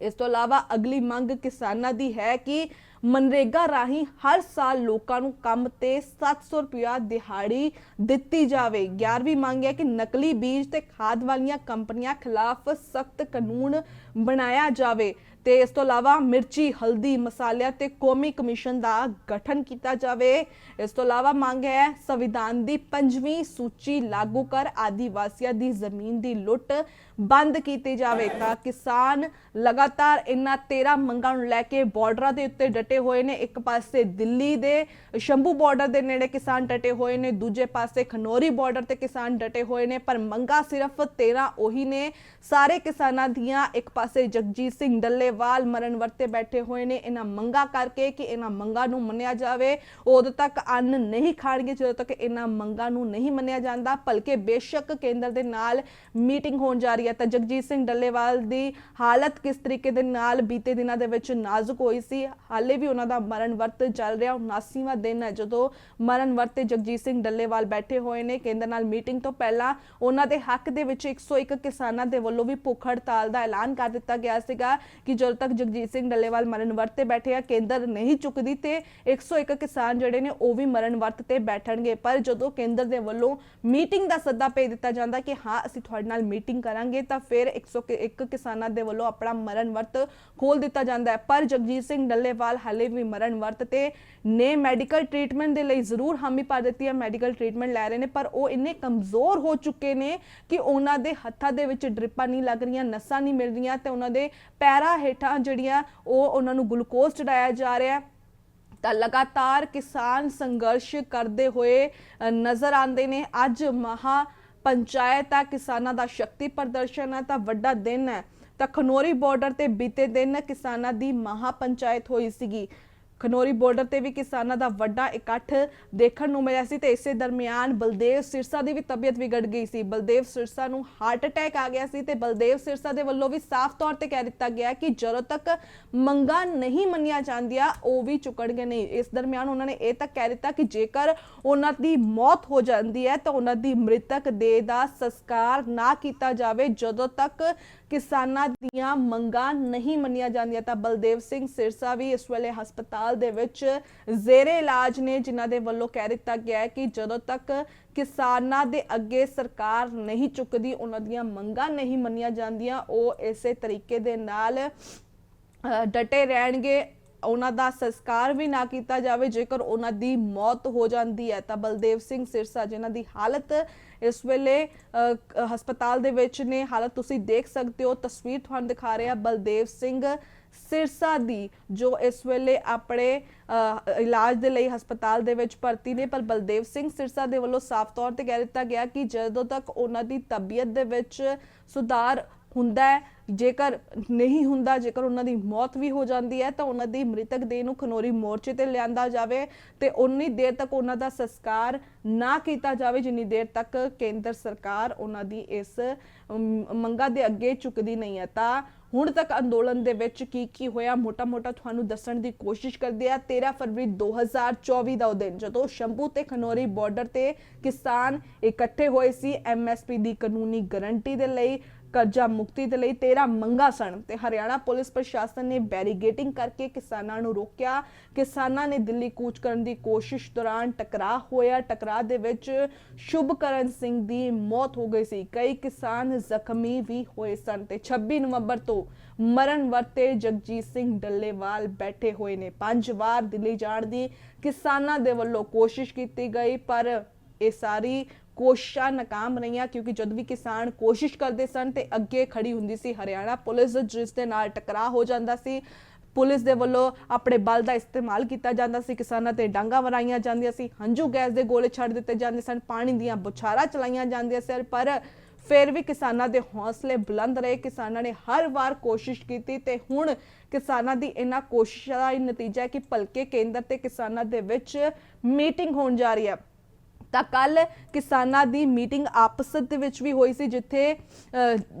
ਇਸ ਤੋਂ ਇਲਾਵਾ ਅਗਲੀ ਮੰਗ ਕਿਸਾਨਾਂ ਦੀ ਹੈ ਕਿ ਮਨਰੇਗਾ ਰਾਹੀਂ ਹਰ ਸਾਲ ਲੋਕਾਂ ਨੂੰ ਕੰਮ ਤੇ 700 ਰੁਪਇਆ ਦਿਹਾੜੀ ਦਿੱਤੀ ਜਾਵੇ। 11ਵੀਂ ਮੰਗ ਹੈ ਕਿ ਨਕਲੀ ਬੀਜ ਤੇ ਖਾਦ ਵਾਲੀਆਂ ਕੰਪਨੀਆਂ ਖਿਲਾਫ ਸਖਤ ਕਾਨੂੰਨ ਬਣਾਇਆ ਜਾਵੇ ਤੇ ਇਸ ਤੋਂ ਇਲਾਵਾ ਮਿਰਚੀ, ਹਲਦੀ, ਮਸਾਲਿਆਂ ਤੇ ਕੌਮੀ ਕਮਿਸ਼ਨ ਦਾ ਗਠਨ ਕੀਤਾ ਜਾਵੇ। ਇਸ ਤੋਂ ਇਲਾਵਾ ਮੰਗ ਹੈ ਸੰਵਿਧਾਨ ਦੀ ਪੰਜਵੀਂ ਸੂਚੀ ਲਾਗੂ ਕਰ ਆਦੀਵਾਸੀਆਂ ਦੀ ਜ਼ਮੀਨ ਦੀ ਲੁੱਟ ਬੰਦ ਕੀਤੀ ਜਾਵੇ ਤਾਂ ਕਿਸਾਨ ਲਗਾਤਾਰ ਇਹਨਾਂ 13 ਮੰਗਾਂ ਨੂੰ ਲੈ ਕੇ ਬਾਰਡਰਾਂ ਦੇ ਉੱਤੇ ਡਟੇ ਹੋਏ ਨੇ। ਇੱਕ ਪਾਸੇ ਦਿੱਲੀ ਦੇ ਸ਼ੰਭੂ ਬਾਰਡਰ ਦੇ ਨੇੜੇ ਕਿਸਾਨ ਡਟੇ ਹੋਏ ਨੇ, ਦੂਜੇ ਪਾਸੇ ਖਨੌਰੀ ਬਾਰਡਰ ਤੇ ਕਿਸਾਨ ਡਟੇ ਹੋਏ ਨੇ, ਪਰ ਮੰਗਾਂ ਸਿਰਫ 13 ਉਹੀ ਨੇ। ਸਾਰੇ ਕਿਸਾਨਾਂ ਦੀਆਂ ਇੱਕ ਪਾਸੇ ਜਗਜੀਤ ਸਿੰਘ ਡੱਲੇਵਾਲ ਮਰਨ ਵਰਤੇ ਬੈਠੇ ਹੋਏ ਨੇ। ਇਹਨਾਂ ਮੰਗਾਂ ਕਰਕੇ ਕਿ ਇਹਨਾਂ ਮੰਗਾਂ ਨੂੰ ਮੰਨਿਆ ਜਾਵੇ। ਉਦੋਂ ਤੱਕ ਅੰਨ ਨਹੀਂ ਖਾਣਗੇ, ਜਦੋਂ ਤੱਕ ਇਹਨਾਂ ਮੰਗਾਂ ਨੂੰ ਨਹੀਂ ਮੰਨਿਆ ਜਾਂਦਾ ਭਲਕੇ ਬੇਸ਼ੱਕ ਕੇਂਦਰ ਦੇ ਨਾਲ ਮੀਟਿੰਗ ਹੋਣ ਜਾ ਰਹੀ ਹੈ ਹੈ। ਤਾਂ ਜਗਜੀਤ ਸਿੰਘ ਡੱਲੇਵਾਲ ਦੀ ਹਾਲਤ ਕਿਸ ਤਰੀਕੇ ਦੇ ਨਾਲ ਬੀਤੇ ਦਿਨਾਂ ਦੇ ਵਿੱਚ ਨਾਜ਼ੁਕ ਹੋਈ ਸੀ? ਹਾਲੇ ਵੀ ਉਹਨਾਂ ਦਾ ਮਰਨ ਵਰਤ ਚੱਲ ਰਿਹਾ। 79ਵਾਂ ਦਿਨ ਹੈ ਜਦੋਂ ਮਰਨ ਵਰਤ ਤੇ ਜਗਜੀਤ ਸਿੰਘ ਡੱਲੇਵਾਲ ਬੈਠੇ ਹੋਏ ਨੇ। ਕੇਂਦਰ ਨਾਲ ਮੀਟਿੰਗ ਤੋਂ ਪਹਿਲਾਂ ਉਹਨਾਂ ਦੇ ਹੱਕ ਦੇ ਵਿੱਚ 101 ਕਿਸਾਨਾਂ ਦੇ ਵੱਲੋਂ ਵੀ ਭੁੱਖ ਹੜਤਾਲ ਦਾ ਐਲਾਨ ਕਰ ਦਿੱਤਾ ਗਿਆ ਸੀਗਾ ਕਿ ਜਦੋਂ ਤੱਕ ਜਗਜੀਤ ਸਿੰਘ ਡੱਲੇਵਾਲ ਮਰਨ ਵਰਤ ਤੇ ਬੈਠੇ ਆ, ਕੇਂਦਰ ਨਹੀਂ ਚੁੱਕਦੀ ਤੇ 101 ਕਿਸਾਨ ਜਿਹੜੇ ਨੇ ਉਹ ਵੀ ਮਰਨ ਵਰਤ ਤੇ ਬੈਠਣਗੇ। ਪਰ ਜਦੋਂ ਕੇਂਦਰ ਦੇ ਵੱਲੋਂ ਮੀਟਿੰਗ ਦਾ ਸੱਦਾ ਭੇਜ ਦਿੱਤਾ ਜਾਂਦਾ ਕਿ ਹਾਂ, ਅਸੀਂ ਤੁਹਾਡੇ ਨਾਲ ਮੀਟਿੰਗ ਕਰਾਂਗੇ ਤਾਂ ਫਿਰ 101 ਕਿਸਾਨਾਂ ਦੇ ਵੱਲੋਂ ਆਪਣਾ ਮਰਨ ਵਰਤ ਖੋਲ ਦਿੱਤਾ ਜਾਂਦਾ ਹੈ। ਪਰ ਜਗਜੀਤ ਸਿੰਘ ਡੱਲੇਵਾਲ ਹਾਲੇ ਵੀ ਮਰਨ ਵਰਤ ਤੇ ਨੇ ਮੈਡੀਕਲ ਟ੍ਰੀਟਮੈਂਟ ਦੇ ਲਈ ਜ਼ਰੂਰ ਹਾਮੀ ਭਰ ਦਿੱਤੀ ਹੈ। ਮੈਡੀਕਲ ਟ੍ਰੀਟਮੈਂਟ ਲੈ ਰਹੇ ਨੇ, ਪਰ ਉਹ ਇੰਨੇ ਕਮਜ਼ੋਰ ਹੋ ਚੁੱਕੇ ਨੇ ਕਿ ਉਹਨਾਂ ਦੇ ਹੱਥਾਂ ਦੇ ਵਿੱਚ ਡ੍ਰਿਪਾਂ ਨਹੀਂ ਲੱਗ ਰਹੀਆਂ, ਨਸਾਂ ਨਹੀਂ ਮਿਲ ਰਹੀਆਂ ਤੇ ਉਹਨਾਂ ਦੇ ਪੈਰਾਂ ਹੇਠਾਂ ਜਿਹੜੀਆਂ ਉਹ ਉਹਨਾਂ ਨੂੰ ਗਲੂਕੋਜ਼ ਚੜਾਇਆ ਜਾ ਰਿਹਾ ਹੈ। ਤਾਂ ਲਗਾਤਾਰ ਕਿਸਾਨ ਸੰਘਰਸ਼ ਕਰਦੇ ਹੋਏ ਨਜ਼ਰ ਆਉਂਦੇ ਨੇ। ਅੱਜ ਮਹਾ ਪੰਚਾਇਤ ਆ, ਕਿਸਾਨਾਂ ਦਾ ਸ਼ਕਤੀ ਪ੍ਰਦਰਸ਼ਨ ਹੈ ਤਾਂ ਵੱਡਾ ਦਿਨ ਹੈ ਤਾਂ ਖਨੋਰੀ ਬਾਰਡਰ ਤੇ ਬੀਤੇ ਦਿਨ ਕਿਸਾਨਾਂ ਦੀ ਮਹਾ ਪੰਚਾਇਤ ਹੋਈ ਸੀਗੀ। ਖਨੋਰੀ ਬਾਰਡਰ ਤੇ ਵੀ ਕਿਸਾਨਾਂ ਦਾ ਵੱਡਾ ਇਕੱਠ ਦੇਖਣ ਨੂੰ ਮਿਲਿਆ ਸੀ ਤੇ ਇਸੇ ਦਰਮਿਆਨ ਬਲਦੇਵ ਸਿਰਸਾ ਦੀ ਵੀ ਤਬੀਅਤ ਵਿਗੜ ਗਈ ਸੀ। ਬਲਦੇਵ ਸਿਰਸਾ ਨੂੰ ਹਾਰਟ ਅਟੈਕ ਆ ਗਿਆ ਸੀ ਤੇ ਬਲਦੇਵ ਸਿਰਸਾ ਦੇ ਵੱਲੋਂ ਵੀ ਸਾਫ਼ ਤੌਰ ਤੇ ਕਹਿ ਦਿੱਤਾ ਗਿਆ ਕਿ ਜਦੋਂ ਤੱਕ ਮੰਗਾਂ ਨਹੀਂ ਮੰਨੀਆਂ ਜਾਂਦੀਆਂ, ਉਹ ਵੀ ਚੁੱਕਣਗੇ ਨਹੀਂ। ਇਸ ਦਰਮਿਆਨ ਉਹਨਾਂ ਨੇ ਇਹ ਤੱਕ ਕਹਿ ਦਿੱਤਾ ਕਿ ਜੇਕਰ ਉਹਨਾਂ ਦੀ ਮੌਤ ਹੋ ਜਾਂਦੀ ਹੈ ਤਾਂ ਉਹਨਾਂ ਦੀ ਮ੍ਰਿਤਕ ਦੇਹ ਦਾ ਸੰਸਕਾਰ ਨਾ ਕੀਤਾ ਜਾਵੇ, ਜਦੋਂ ਤੱਕ ਕਿਸਾਨਾਂ ਦੀਆਂ ਮੰਗਾਂ ਨਹੀਂ ਮੰਨੀਆਂ ਜਾਂਦੀਆਂ। ਤਾਂ ਬਲਦੇਵ ਸਿੰਘ ਸਿਰਸਾ ਵੀ ਇਸ ਵੇਲੇ ਹਸਪਤਾਲ ਦੇ ਵਿੱਚ ਜ਼ੇਰੇ ਇਲਾਜ ਨੇ, ਜਿਨ੍ਹਾਂ ਦੇ ਵੱਲੋਂ ਕਹਿ ਦਿੱਤਾ ਗਿਆ ਹੈ ਕਿ ਜਦੋਂ ਤੱਕ ਕਿਸਾਨਾਂ ਦੇ ਅੱਗੇ ਸਰਕਾਰ ਨਹੀਂ ਚੁੱਕਦੀ, ਉਹਨਾਂ ਦੀਆਂ ਮੰਗਾਂ ਨਹੀਂ ਮੰਨੀਆਂ ਜਾਂਦੀਆਂ, ਉਹ ਇਸੇ ਤਰੀਕੇ ਦੇ ਨਾਲ ਡਟੇ ਰਹਿਣਗੇ। ਉਹਨਾਂ ਦਾ ਸੰਸਕਾਰ ਵੀ ਨਾ ਕੀਤਾ ਜਾਵੇ, ਜੇਕਰ ਉਹਨਾਂ ਦੀ ਮੌਤ ਹੋ ਜਾਂਦੀ ਹੈ, ਤਾਂ ਬਲਦੇਵ ਸਿੰਘ ਸਿਰਸਾ, ਜਿਨ੍ਹਾਂ ਦੀ ਹਾਲਤ ਇਸ ਵੇਲੇ ਹਸਪਤਾਲ ਦੇ ਵਿੱਚ ਨੇ, ਹਾਲਤ ਤੁਸੀਂ ਦੇਖ ਸਕਦੇ ਹੋ, ਤਸਵੀਰ ਤੁਹਾਨੂੰ ਦਿਖਾ ਰਿਹਾ ਬਲਦੇਵ ਸਿੰਘ ਸਿਰਸਾ ਦੀ, ਜੋ ਇਸ ਵੇਲੇ ਆਪਣੇ ਇਲਾਜ ਦੇ ਲਈ ਹਸਪਤਾਲ ਦੇ ਵਿੱਚ ਭਰਤੀ ਨੇ, ਪਰ ਬਲਦੇਵ ਸਿੰਘ ਸਿਰਸਾ ਦੇ ਵੱਲੋਂ ਸਾਫ਼ ਤੌਰ ਤੇ ਕਹਿ ਦਿੱਤਾ ਗਿਆ ਕਿ ਜਦੋਂ ਤੱਕ ਉਹਨਾਂ ਦੀ ਤਬੀਅਤ ਦੇ ਵਿੱਚ ਸੁਧਾਰ ਹੁੰਦਾ ਹੈ। ਜੇਕਰ ਨਹੀਂ ਹੁੰਦਾ, ਜੇਕਰ ਉਹਨਾਂ ਦੀ ਮੌਤ ਵੀ ਹੋ ਜਾਂਦੀ ਹੈ, ਤਾਂ ਉਹਨਾਂ ਦੀ ਮ੍ਰਿਤਕ ਦੇਹ ਨੂੰ ਖਨੋਰੀ ਮੋਰਚੇ ਤੇ ਲਿਆਂਦਾ ਜਾਵੇ ਤੇ ਉਨੀ ਦੇਰ ਤੱਕ ਉਹਨਾਂ ਦਾ ਸੰਸਕਾਰ ਨਾ ਕੀਤਾ ਜਾਵੇ, ਜਿੰਨੀ ਦੇਰ ਤੱਕ ਕੇਂਦਰ ਸਰਕਾਰ ਉਹਨਾਂ ਦੀ ਇਸ ਮੰਗਾਂ ਦੇ ਅੱਗੇ ਝੁਕਦੀ ਨਹੀਂ ਹੈ। ਤਾਂ ਹੁਣ ਤੱਕ ਅੰਦੋਲਨ ਦੇ ਵਿੱਚ ਕੀ ਕੀ ਹੋਇਆ, ਮੋਟਾ-ਮੋਟਾ ਤੁਹਾਨੂੰ ਦੱਸਣ ਦੀ ਕੋਸ਼ਿਸ਼ ਕਰਦੇ ਆ 13 ਫਰਵਰੀ 2024 ਦਾ ਉਹ ਦਿਨ, ਜਦੋਂ ਸ਼ੰਭੂ ਤੇ ਖਨੌਰੀ ਬਾਰਡਰ ਤੇ ਕਿਸਾਨ ਇਕੱਠੇ ਹੋਏ ਸੀ ਐਮਐਸਪੀ ਦੀ ਕਾਨੂੰਨੀ ਗਾਰੰਟੀ ਦੇ ਲਈ। ਕਰਜ਼ਾ ਮੁਕਤੀ ਦੇ ਲਈ 13 ਮੰਗਾ ਸਨ ਤੇ ਹਰਿਆਣਾ ਪੁਲਿਸ ਪ੍ਰਸ਼ਾਸਨ ਨੇ ਬੈਰੀਗੇਟਿੰਗ ਕਰਕੇ ਕਿਸਾਨਾਂ ਨੂੰ ਰੋਕਿਆ। ਕਿਸਾਨਾਂ ਨੇ ਦਿੱਲੀ ਕੂਚ ਕਰਨ ਦੀ ਕੋਸ਼ਿਸ਼ ਦੌਰਾਨ ਟਕਰਾਅ ਹੋਇਆ। ਟਕਰਾਅ ਦੇ ਵਿੱਚ ਸ਼ੁਭਕਰਨ ਸਿੰਘ ਦੀ ਮੌਤ ਹੋ ਗਈ ਸੀ। ਕਈ ਕਿਸਾਨ ਜ਼ਖਮੀ ਵੀ ਹੋਏ ਸਨ ਤੇ 26 ਨਵੰਬਰ ਤੋਂ ਮਰਨ ਵਰਤੇ ਜਗਜੀਤ ਸਿੰਘ ਡੱਲੇਵਾਲ ਬੈਠੇ ਹੋਏ ਨੇ। ਪੰਜ ਵਾਰ ਦਿੱਲੀ ਜਾਣ ਦੀ ਕਿਸਾਨਾਂ ਦੇ ਵੱਲੋਂ ਕੋਸ਼ਿਸ਼ ਕੀਤੀ ਗਈ, ਪਰ ਇਹ ਸਾਰੀ ਕੋਸ਼ਿਸ਼ਾਂ ਨਾਕਾਮ ਰਹੀਆਂ ਕਿਉਂਕਿ ਜਦ ਵੀ ਕਿਸਾਨ ਕੋਸ਼ਿਸ਼ ਕਰਦੇ ਸਨ ਤੇ ਅੱਗੇ ਖੜੀ ਹੁੰਦੀ ਸੀ ਹਰਿਆਣਾ ਪੁਲਿਸ, ਜਿਸ ਦੇ ਨਾਲ ਟਕਰਾਅ ਹੋ ਜਾਂਦਾ ਸੀ। ਪੁਲਿਸ ਦੇ ਵੱਲੋਂ ਆਪਣੇ ਬਲ ਦਾ ਇਸਤੇਮਾਲ ਕੀਤਾ ਜਾਂਦਾ ਸੀ। ਕਿਸਾਨਾਂ ਤੇ ਡਾਂਗਾ ਵਰਾਈਆਂ ਜਾਂਦੀਆਂ ਸੀ। ਹੰਝੂ ਗੈਸ ਦੇ ਗੋਲੇ ਛੱਡ ਦਿੱਤੇ ਜਾਂਦੇ ਸਨ। ਪਾਣੀ ਦੀਆਂ ਬੁਛਾਰਾਂ ਚਲਾਈਆਂ ਜਾਂਦੀਆਂ ਸਨ। ਪਰ ਫਿਰ ਵੀ ਕਿਸਾਨਾਂ ਦੇ ਹੌਸਲੇ ਬੁਲੰਦ ਰਹੇ। ਕਿਸਾਨਾਂ ਨੇ ਹਰ ਵਾਰ ਕੋਸ਼ਿਸ਼ ਕੀਤੀ ਤੇ ਹੁਣ ਕਿਸਾਨਾਂ ਦੀ ਇਹਨਾਂ ਕੋਸ਼ਿਸ਼ਾਂ ਦਾ ਇਹ ਨਤੀਜਾ ਹੈ ਕਿ ਭਲਕੇ ਕੇਂਦਰ ਤੇ ਕਿਸਾਨਾਂ ਦੇ ਵਿੱਚ ਮੀਟਿੰਗ ਹੋਣ ਜਾ ਰਹੀ ਹੈ। ਤਾਂ ਕੱਲ ਕਿਸਾਨਾਂ ਦੀ ਮੀਟਿੰਗ ਆਪਸ ਦੇ ਵਿੱਚ ਵੀ ਹੋਈ ਸੀ, ਜਿੱਥੇ